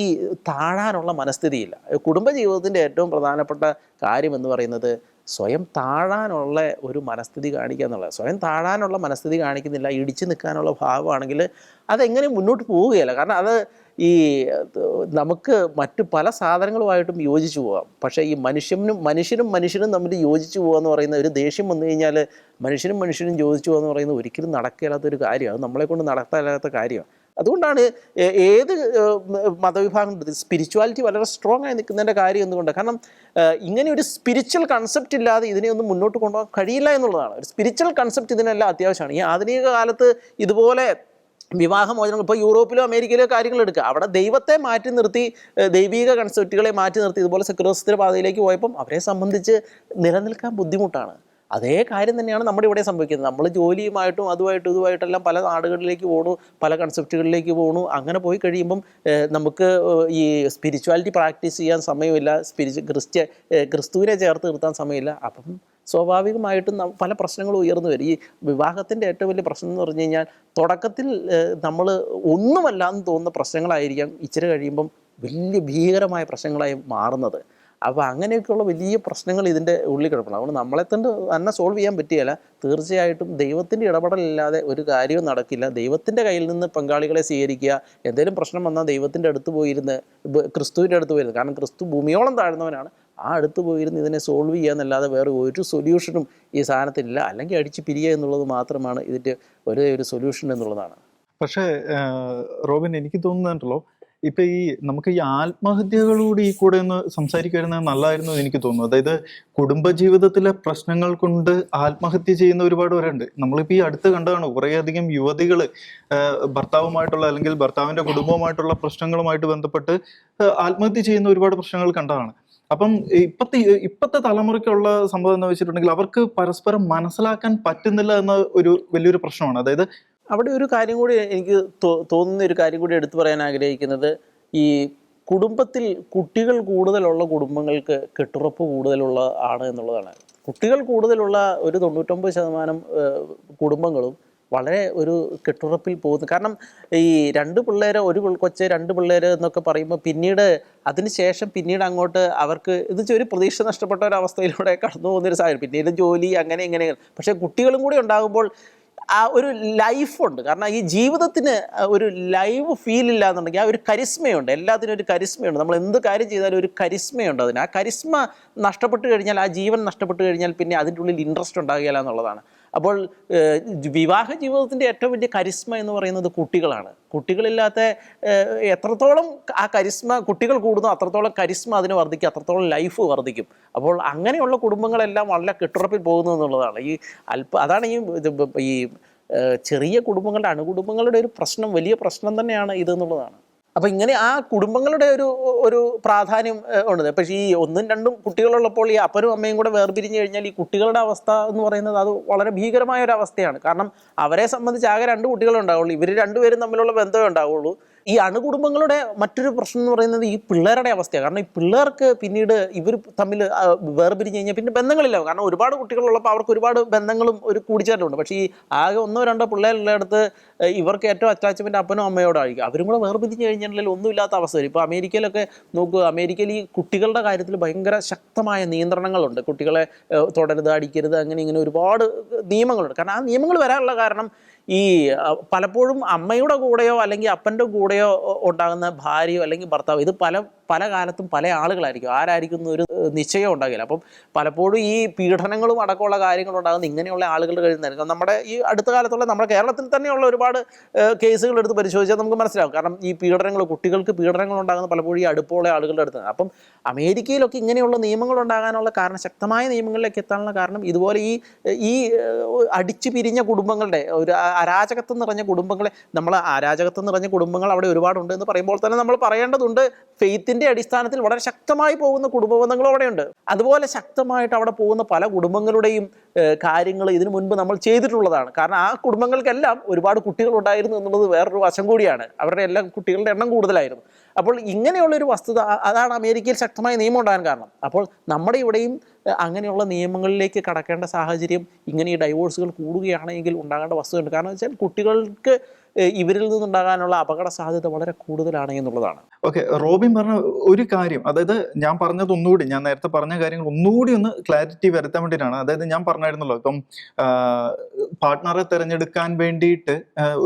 താഴാനുള്ള മനസ്ഥിതിയില്ല. കുടുംബജീവിതത്തിന്റെ ഏറ്റവും പ്രധാനപ്പെട്ട കാര്യം എന്ന് പറയുന്നത് സ്വയം താഴാനുള്ള ഒരു മനസ്ഥിതി കാണിക്കുക എന്നുള്ളത്. സ്വയം താഴാനുള്ള മനസ്ഥിതി കാണിക്കുന്നില്ല ഇടിച്ചു നിൽക്കാനുള്ള ഭാവമാണെങ്കിൽ അതെങ്ങനെ മുന്നോട്ട് പോവുകയല്ല. കാരണം അത് ഈ നമുക്ക് മറ്റു പല സാധനങ്ങളുമായിട്ടും യോജിച്ചു പോകാം പക്ഷേ ഈ മനുഷ്യനും മനുഷ്യനും മനുഷ്യനും തമ്മിൽ യോജിച്ചു പോകുക എന്ന് പറയുന്ന ഒരു ദേഷ്യം വന്നു കഴിഞ്ഞാൽ മനുഷ്യനും മനുഷ്യനും യോജിച്ചു പോകുക എന്ന് പറയുന്നത് ഒരിക്കലും നടക്കില്ലാത്തൊരു കാര്യമാണ്. അത് നമ്മളെ കൊണ്ട് നടത്താനാകാത്ത കാര്യമാണ്. അതുകൊണ്ടാണ് ഏത് മതവിഭാഗം സ്പിരിച്വാലിറ്റി വളരെ സ്ട്രോങ് ആയി നിൽക്കുന്നതിന്റെ കാര്യം എന്തുകൊണ്ട്? കാരണം ഇങ്ങനെ ഒരു സ്പിരിച്വൽ കൺസെപ്റ്റ് ഇല്ലാതെ ഇതിനെ ഒന്നും മുന്നോട്ട് കൊണ്ടുപോകാൻ കഴിയില്ല എന്നുള്ളതാണ്. ഒരു സ്പിരിച്വൽ കൺസെപ്റ്റ് ഇതിനെല്ലാം അത്യാവശ്യമാണ്. ഈ ആധുനിക കാലത്ത് ഇതുപോലെ വിവാഹമോചനം ഇപ്പോൾ യൂറോപ്പിലോ അമേരിക്കയിലോ കാര്യങ്ങൾ എടുക്കുക. അവിടെ ദൈവത്തെ മാറ്റി നിർത്തി ദൈവിക കൺസെപ്റ്റുകളെ മാറ്റി നിർത്തി ഇതുപോലെ സെക്യുലറിസത്തിന്റെ പാതയിലേക്ക് പോയപ്പം അവരെ സംബന്ധിച്ച് നിലനിൽക്കാൻ ബുദ്ധിമുട്ടാണ്. അതേ കാര്യം തന്നെയാണ് നമ്മുടെ ഇവിടെ സംഭവിക്കുന്നത്. നമ്മൾ ജോലിയുമായിട്ടും അതുമായിട്ടും ഇതുമായിട്ടെല്ലാം പല നാടുകളിലേക്ക് പോണു പല കൺസെപ്റ്റുകളിലേക്ക് പോണു. അങ്ങനെ പോയി കഴിയുമ്പം നമുക്ക് ഈ സ്പിരിച്വാലിറ്റി പ്രാക്ടീസ് ചെയ്യാൻ സമയമില്ല. സ്പിരിച്വ ക്രിസ്ത്യ ക്രിസ്തുവിനെ ചേർത്ത് നിർത്താൻ സമയമില്ല. അപ്പം സ്വാഭാവികമായിട്ടും പല പ്രശ്നങ്ങളും ഉയർന്നു വരും. ഈ വിവാഹത്തിന്റെ ഏറ്റവും വലിയ പ്രശ്നം എന്ന് പറഞ്ഞു കഴിഞ്ഞാൽ തുടക്കത്തിൽ നമ്മൾ ഒന്നുമല്ലാന്ന് തോന്നുന്ന പ്രശ്നങ്ങളായിരിക്കാം ഇച്ചിരി കഴിയുമ്പം വലിയ ഭീകരമായ പ്രശ്നങ്ങളായി മാറുന്നത്. അപ്പോൾ അങ്ങനെയൊക്കെയുള്ള വലിയ പ്രശ്നങ്ങൾ ഇതിന്റെ ഉള്ളിൽ കിടപ്പുണ്ട്. അതുകൊണ്ട് നമ്മളെ തന്നെ തന്നെ സോൾവ് ചെയ്യാൻ പറ്റിയല്ല. തീർച്ചയായിട്ടും ദൈവത്തിന്റെ ഇടപെടലില്ലാതെ ഒരു കാര്യവും നടക്കില്ല. ദൈവത്തിന്റെ കയ്യിൽ നിന്ന് പങ്കാളികളെ സ്വീകരിക്കുക. എന്തെങ്കിലും പ്രശ്നം വന്നാൽ ദൈവത്തിന്റെ അടുത്ത് പോയിരുന്ന് ക്രിസ്തുവിന്റെ അടുത്ത് പോയിരുന്നു. കാരണം ക്രിസ്തു ഭൂമിയോളം താഴ്ന്നവനാണ്. ആ അടുത്ത് പോയിരുന്ന് ഇതിനെ സോൾവ് ചെയ്യുക എന്നല്ലാതെ വേറെ ഒരു സൊല്യൂഷനും ഈ സാധനത്തിനില്ല അല്ലെങ്കിൽ അടിച്ച് പിരിയുക എന്നുള്ളത് മാത്രമാണ് ഇതിന്റെ ഒരേ ഒരു സൊല്യൂഷൻ എന്നുള്ളതാണ്. പക്ഷേ റോബിൻ എനിക്ക് തോന്നുന്നുണ്ടല്ലോ ഇപ്പൊ ഈ നമുക്ക് ഈ ആത്മഹത്യകളോട് ഈ കൂടെ ഒന്ന് സംസാരിക്കുമായിരുന്നത് നല്ലതായിരുന്നു എന്ന് എനിക്ക് തോന്നുന്നു. അതായത് കുടുംബജീവിതത്തിലെ പ്രശ്നങ്ങൾ കൊണ്ട് ആത്മഹത്യ ചെയ്യുന്ന ഒരുപാട് പേരുണ്ട്. നമ്മളിപ്പോ ഈ അടുത്ത് കണ്ടതാണ് കുറേയധികം യുവതികൾ ഭർത്താവുമായിട്ടുള്ള അല്ലെങ്കിൽ ഭർത്താവിന്റെ കുടുംബവുമായിട്ടുള്ള പ്രശ്നങ്ങളുമായിട്ട് ബന്ധപ്പെട്ട് ആത്മഹത്യ ചെയ്യുന്ന ഒരുപാട് പ്രശ്നങ്ങൾ കണ്ടതാണ്. അപ്പം ഇപ്പത്തെ ഇപ്പത്തെ തലമുറയ്ക്കുള്ള സംഭവം എന്ന് വെച്ചിട്ടുണ്ടെങ്കിൽ അവർക്ക് പരസ്പരം മനസ്സിലാക്കാൻ പറ്റുന്നില്ല എന്ന ഒരു വലിയൊരു പ്രശ്നമാണ്. അതായത് അവിടെ ഒരു കാര്യം കൂടി എനിക്ക് തോന്നുന്ന ഒരു കാര്യം കൂടി എടുത്തു പറയാൻ ആഗ്രഹിക്കുന്നത്. ഈ കുടുംബത്തിൽ കുട്ടികൾ കൂടുതലുള്ള കുടുംബങ്ങൾക്ക് കെട്ടുറപ്പ് കൂടുതലുള്ള ആണ് എന്നുള്ളതാണ്. കുട്ടികൾ കൂടുതലുള്ള ഒരു തൊണ്ണൂറ്റൊമ്പത് ശതമാനം കുടുംബങ്ങളും വളരെ ഒരു കെട്ടുറപ്പിൽ പോകുന്നു. കാരണം ഈ രണ്ട് പിള്ളേർ ഒരു കൊച്ച് രണ്ട് പിള്ളേർ എന്നൊക്കെ പറയുമ്പോൾ പിന്നീട് അതിന് ശേഷം പിന്നീട് അങ്ങോട്ട് അവർക്ക് എന്ന് വെച്ചാൽ ഒരു പ്രതീക്ഷ നഷ്ടപ്പെട്ട ഒരു അവസ്ഥയിലൂടെ കടന്നു പോകുന്നൊരു സാഹചര്യം. പിന്നീട് ജോലി അങ്ങനെ ഇങ്ങനെ. പക്ഷേ കുട്ടികളും കൂടി ഉണ്ടാകുമ്പോൾ ആ ഒരു ലൈഫുണ്ട് കാരണം ഈ ജീവിതത്തിന് ഒരു ലൈവ് ഫീൽ ഇല്ലാന്നുണ്ടെങ്കിൽ ആ ഒരു കരിസ്മയുണ്ട്. എല്ലാത്തിനും ഒരു കരിസ്മയുണ്ട്. നമ്മൾ എന്ത് കാര്യം ചെയ്താലും ഒരു കരിസ്മയുണ്ട് അതിന്. ആ കരിസ്മ നഷ്ടപ്പെട്ട് കഴിഞ്ഞാൽ ആ ജീവൻ നഷ്ടപ്പെട്ട് കഴിഞ്ഞാൽ പിന്നെ അതിന്റെ ഉള്ളിൽ ഇൻട്രസ്റ്റ് ഉണ്ടാകുകയില്ല എന്നുള്ളതാണ്. അപ്പോൾ വിവാഹ ജീവിതത്തിന്റെ ഏറ്റവും വലിയ കരിസ്മ എന്ന് പറയുന്നത് കുട്ടികളാണ്. കുട്ടികളില്ലാത്ത എത്രത്തോളം ആ കരിസ്മ കുട്ടികൾ കൂടുന്നു അത്രത്തോളം കരിസ്മ അതിന് വർദ്ധിക്കും അത്രത്തോളം ലൈഫ് വർദ്ധിക്കും. അപ്പോൾ അങ്ങനെയുള്ള കുടുംബങ്ങളെല്ലാം വളരെ കെട്ടുറപ്പിൽ പോകുന്നു എന്നുള്ളതാണ്. ഈ അല്പ അതാണ് ഈ ഈ ചെറിയ കുടുംബങ്ങളുടെ അണുകുടുംബങ്ങളുടെ ഒരു പ്രശ്നം വലിയ പ്രശ്നം തന്നെയാണ് ഇത് എന്നുള്ളതാണ്. അപ്പോൾ ഇങ്ങനെ ആ കുടുംബങ്ങളുടെ ഒരു ഒരു പ്രാധാന്യം ഉണ്ട് പക്ഷേ ഈ ഒന്നും രണ്ടും കുട്ടികളുള്ളപ്പോൾ ഈ അപ്പനും അമ്മയും കൂടെ വേർപിരിഞ്ഞു കഴിഞ്ഞാൽ ഈ കുട്ടികളുടെ അവസ്ഥ എന്ന് പറയുന്നത് അത് വളരെ ഭീകരമായ ഒരു അവസ്ഥയാണ്. കാരണം അവരെ സംബന്ധിച്ച് ആകെ രണ്ട് കുട്ടികളുണ്ടാവുള്ളൂ. ഇവർ രണ്ടുപേരും തമ്മിലുള്ള ബന്ധമേ ഉണ്ടാവുള്ളൂ. ഈ അണുകുടുംബങ്ങളുടെ മറ്റൊരു പ്രശ്നം എന്ന് പറയുന്നത് ഈ പിള്ളേരുടെ അവസ്ഥയാണ് കാരണം ഈ പിള്ളേർക്ക് പിന്നീട് ഇവർ തമ്മിൽ വേർപിരിഞ്ഞു കഴിഞ്ഞാൽ പിന്നെ ബന്ധങ്ങളില്ല കാരണം ഒരുപാട് കുട്ടികളുള്ളപ്പോൾ അവർക്ക് ഒരുപാട് ബന്ധങ്ങളും ഒരു കൂടിച്ചേരലുണ്ട്. പക്ഷേ ഈ ആകെ ഒന്നോ രണ്ടോ പിള്ളേരുള്ളിടത്ത് ഇവർക്ക് ഏറ്റവും അറ്റാച്ച്മെന്റ് അമ്മയോടോ അമ്മയോടായിരിക്കും അവരും കൂടെ വേർപിരിഞ്ഞ് കഴിഞ്ഞിട്ടുണ്ടെങ്കിൽ ഒന്നുമില്ലാത്ത അവസ്ഥ വരും ഇപ്പോൾ അമേരിക്കയിലൊക്കെ നോക്കുക അമേരിക്കയിൽ ഈ കുട്ടികളുടെ കാര്യത്തിൽ ഭയങ്കര ശക്തമായ നിയന്ത്രണങ്ങളുണ്ട്. കുട്ടികളെ തുടരുത് അടിക്കരുത് അങ്ങനെ ഇങ്ങനെ ഒരുപാട് നിയമങ്ങളുണ്ട്. കാരണം ആ നിയമങ്ങൾ വരാനുള്ള കാരണം ഈ പലപ്പോഴും അമ്മയുടെ കൂടെയോ അല്ലെങ്കിൽ അപ്പന്റെ കൂടെയോ ഉണ്ടാകുന്ന ഭാര്യയോ അല്ലെങ്കിൽ ഭർത്താവ് ഇത് പല പല കാലത്തും പല ആളുകളായിരിക്കും. ആരായിരിക്കും ഒരു നിശ്ചയം ഉണ്ടാകില്ല. അപ്പം പലപ്പോഴും ഈ പീഡനങ്ങളും അടക്കമുള്ള കാര്യങ്ങളും ഉണ്ടാകുന്ന ഇങ്ങനെയുള്ള ആളുകളുടെ കഴിയുന്നതായിരിക്കും നമ്മുടെ ഈ അടുത്ത കാലത്തുള്ള നമ്മുടെ കേരളത്തിൽ തന്നെയുള്ള ഒരുപാട് കേസുകൾ എടുത്ത് പരിശോധിച്ചാൽ നമുക്ക് മനസ്സിലാവും. കാരണം ഈ പീഡനങ്ങൾ കുട്ടികൾക്ക് പീഡനങ്ങൾ ഉണ്ടാകുന്ന പലപ്പോഴും ഈ അടുപ്പമുള്ള ആളുകളുടെ അടുത്ത് അപ്പം അമേരിക്കയിലൊക്കെ ഇങ്ങനെയുള്ള നിയമങ്ങൾ ഉണ്ടാകാനുള്ള കാരണം ശക്തമായ നിയമങ്ങളിലേക്ക് എത്താനുള്ള കാരണം ഇതുപോലെ ഈ ഈ അടിച്ചു പിരിഞ്ഞ കുടുംബങ്ങളുടെ ഒരു അരാജകത്വം നിറഞ്ഞ കുടുംബങ്ങളെ നമ്മൾ അരാജകത്വം നിറഞ്ഞ കുടുംബങ്ങൾ അവിടെ ഒരുപാടുണ്ട് എന്ന് പറയുമ്പോൾ തന്നെ നമ്മൾ പറയേണ്ടതുണ്ട്. ഫെയ്ത്തിന്റെ അടിസ്ഥാനത്തിൽ വളരെ ശക്തമായി പോകുന്ന കുടുംബ ബന്ധങ്ങളും അവിടെയുണ്ട്. അതുപോലെ ശക്തമായിട്ട് അവിടെ പോകുന്ന പല കുടുംബങ്ങളുടെയും കാര്യങ്ങൾ ഇതിനു മുൻപ് നമ്മൾ ചെയ്തിട്ടുള്ളതാണ്. കാരണം ആ കുടുംബങ്ങൾക്കെല്ലാം ഒരുപാട് കുട്ടികൾ ഉണ്ടായിരുന്നു എന്നുള്ളത് വേറൊരു വശം കൂടിയാണ്. അവരുടെ എല്ലാ കുട്ടികളുടെ എണ്ണം കൂടുതലായിരുന്നു. അപ്പോൾ ഇങ്ങനെയുള്ള ഒരു വസ്തുത അതാണ് അമേരിക്കയിൽ ശക്തമായ നിയമം ഉണ്ടാകാൻ കാരണം. അപ്പോൾ നമ്മുടെ ഇവിടെയും അങ്ങനെയുള്ള നിയമങ്ങളിലേക്ക് കടക്കേണ്ട സാഹചര്യം ഇങ്ങനെ ഈ ഡൈവോഴ്സുകൾ കൂടുകയാണെങ്കിൽ ഉണ്ടാകേണ്ട വസ്തുതയുണ്ട്. കാരണം വെച്ചാൽ കുട്ടികൾക്ക് ഇവരിൽ നിന്നുണ്ടാകാനുള്ള അപകട സാധ്യത വളരെ കൂടുതലാണ് എന്നുള്ളതാണ്. ഓക്കെ റോബിൻ പറഞ്ഞ ഒരു കാര്യം അതായത് ഞാൻ പറഞ്ഞത് ഒന്നുകൂടി ഞാൻ നേരത്തെ പറഞ്ഞ കാര്യങ്ങൾ ഒന്നുകൂടി ഒന്ന് ക്ലാരിറ്റി വരുത്താൻ വേണ്ടിയിട്ടാണ്. അതായത് ഞാൻ പറഞ്ഞായിരുന്നല്ലോ ഇപ്പം പാർട്ട്ണറെ തിരഞ്ഞെടുക്കാൻ വേണ്ടിയിട്ട്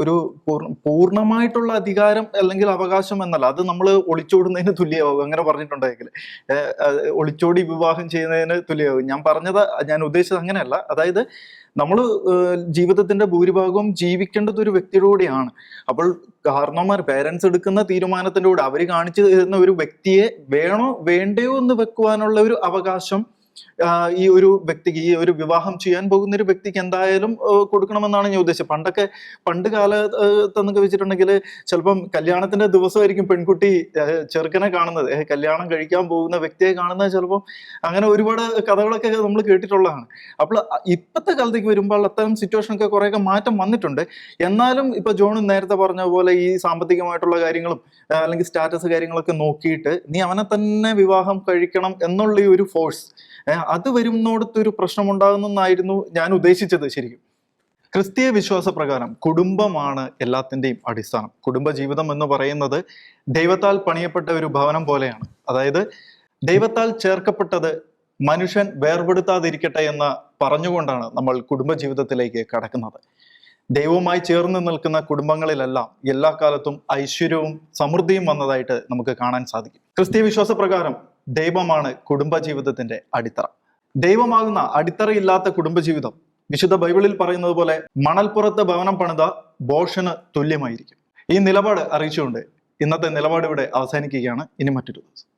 ഒരു പൂർണമായിട്ടുള്ള അധികാരം അല്ലെങ്കിൽ അവകാശം എന്നല്ല അത് നമ്മൾ ഒളിച്ചോടുന്നതിന് തുല്യമാകും അങ്ങനെ പറഞ്ഞിട്ടുണ്ടെങ്കിൽ. ഒളിച്ചോടി വിവാഹം ചെയ്യുന്നതിന് തുല്യമാകും ഞാൻ പറഞ്ഞത് ഞാൻ ഉദ്ദേശിച്ചത് അങ്ങനെയല്ല. അതായത് നമ്മൾ ജീവിതത്തിന്റെ ഭൂരിഭാഗവും ജീവിക്കേണ്ടത് ഒരു വ്യക്തിയുടെ അപ്പോൾ കാരണവന്മാർ പേരൻസ് എടുക്കുന്ന തീരുമാനത്തിന്റെ കൂടെ അവർ കാണിച്ചു തരുന്ന ഒരു വ്യക്തിയെ വേണോ വേണ്ടയോ എന്ന് വെക്കുവാനുള്ള ഒരു അവകാശം ഈ ഒരു വ്യക്തിക്ക് ഈ ഒരു വിവാഹം ചെയ്യാൻ പോകുന്ന ഒരു വ്യക്തിക്ക് എന്തായാലും കൊടുക്കണമെന്നാണ് ഞാൻ ഉദ്ദേശിച്ചത്. പണ്ടൊക്കെ പണ്ട് കാലത്തെന്നൊക്കെ വെച്ചിട്ടുണ്ടെങ്കിൽ ചിലപ്പം കല്യാണത്തിന്റെ ദിവസമായിരിക്കും പെൺകുട്ടി ചെറുക്കനെ കാണുന്നത്. കല്യാണം കഴിക്കാൻ പോകുന്ന വ്യക്തിയെ കാണുന്നത് ചിലപ്പം അങ്ങനെ ഒരുപാട് കഥകളൊക്കെ നമ്മൾ കേട്ടിട്ടുള്ളതാണ്. അപ്പോൾ ഇപ്പോഴത്തെ കാലത്തേക്ക് വരുമ്പോൾ അത്തരം സിറ്റുവേഷൻ ഒക്കെ കുറേയൊക്കെ മാറ്റം വന്നിട്ടുണ്ട്. എന്നാലും ഇപ്പൊ ജോൺ നേരത്തെ പറഞ്ഞ പോലെ ഈ സാമ്പത്തികമായിട്ടുള്ള കാര്യങ്ങളും അല്ലെങ്കിൽ സ്റ്റാറ്റസ് കാര്യങ്ങളൊക്കെ നോക്കിയിട്ട് നീ അവനെ തന്നെ വിവാഹം കഴിക്കണം എന്നുള്ള ഈ ഒരു ഫോഴ്സ് അത് വരുന്നോടത്തൊരു പ്രശ്നം ഉണ്ടാകുന്നെന്നായിരുന്നു ഞാൻ ഉദ്ദേശിച്ചത് ശരിക്കും. ക്രിസ്തീയ വിശ്വാസ പ്രകാരം കുടുംബമാണ് എല്ലാത്തിന്റെയും അടിസ്ഥാനം. കുടുംബ ജീവിതം എന്ന് പറയുന്നത് ദൈവത്താൽ പണിയപ്പെട്ട ഒരു ഭവനം പോലെയാണ്. അതായത് ദൈവത്താൽ ചേർക്കപ്പെട്ടത് മനുഷ്യൻ വേർപെടുത്താതിരിക്കട്ടെ എന്ന് പറഞ്ഞുകൊണ്ടാണ് നമ്മൾ കുടുംബ ജീവിതത്തിലേക്ക് കടക്കുന്നത്. ദൈവവുമായി ചേർന്ന് നിൽക്കുന്ന കുടുംബങ്ങളിലെല്ലാം എല്ലാ കാലത്തും ഐശ്വര്യവും സമൃദ്ധിയും വന്നതായിട്ട് നമുക്ക് കാണാൻ സാധിക്കും. ക്രിസ്തീയ വിശ്വാസ പ്രകാരം ദൈവമാണ് കുടുംബജീവിതത്തിന്റെ അടിത്തറ. ദൈവമാകുന്ന അടിത്തറയില്ലാത്ത കുടുംബജീവിതം വിശുദ്ധ ബൈബിളിൽ പറയുന്നത് പോലെ മണൽപ്പുറത്ത് ഭവനം പണിത ബോഷന് തുല്യമായിരിക്കും. ഈ നിലപാട് അറിയിച്ചുകൊണ്ട് ഇന്നത്തെ നിലപാട് ഇവിടെ അവസാനിക്കുകയാണ്. ഇനി മറ്റൊരു ദിവസം.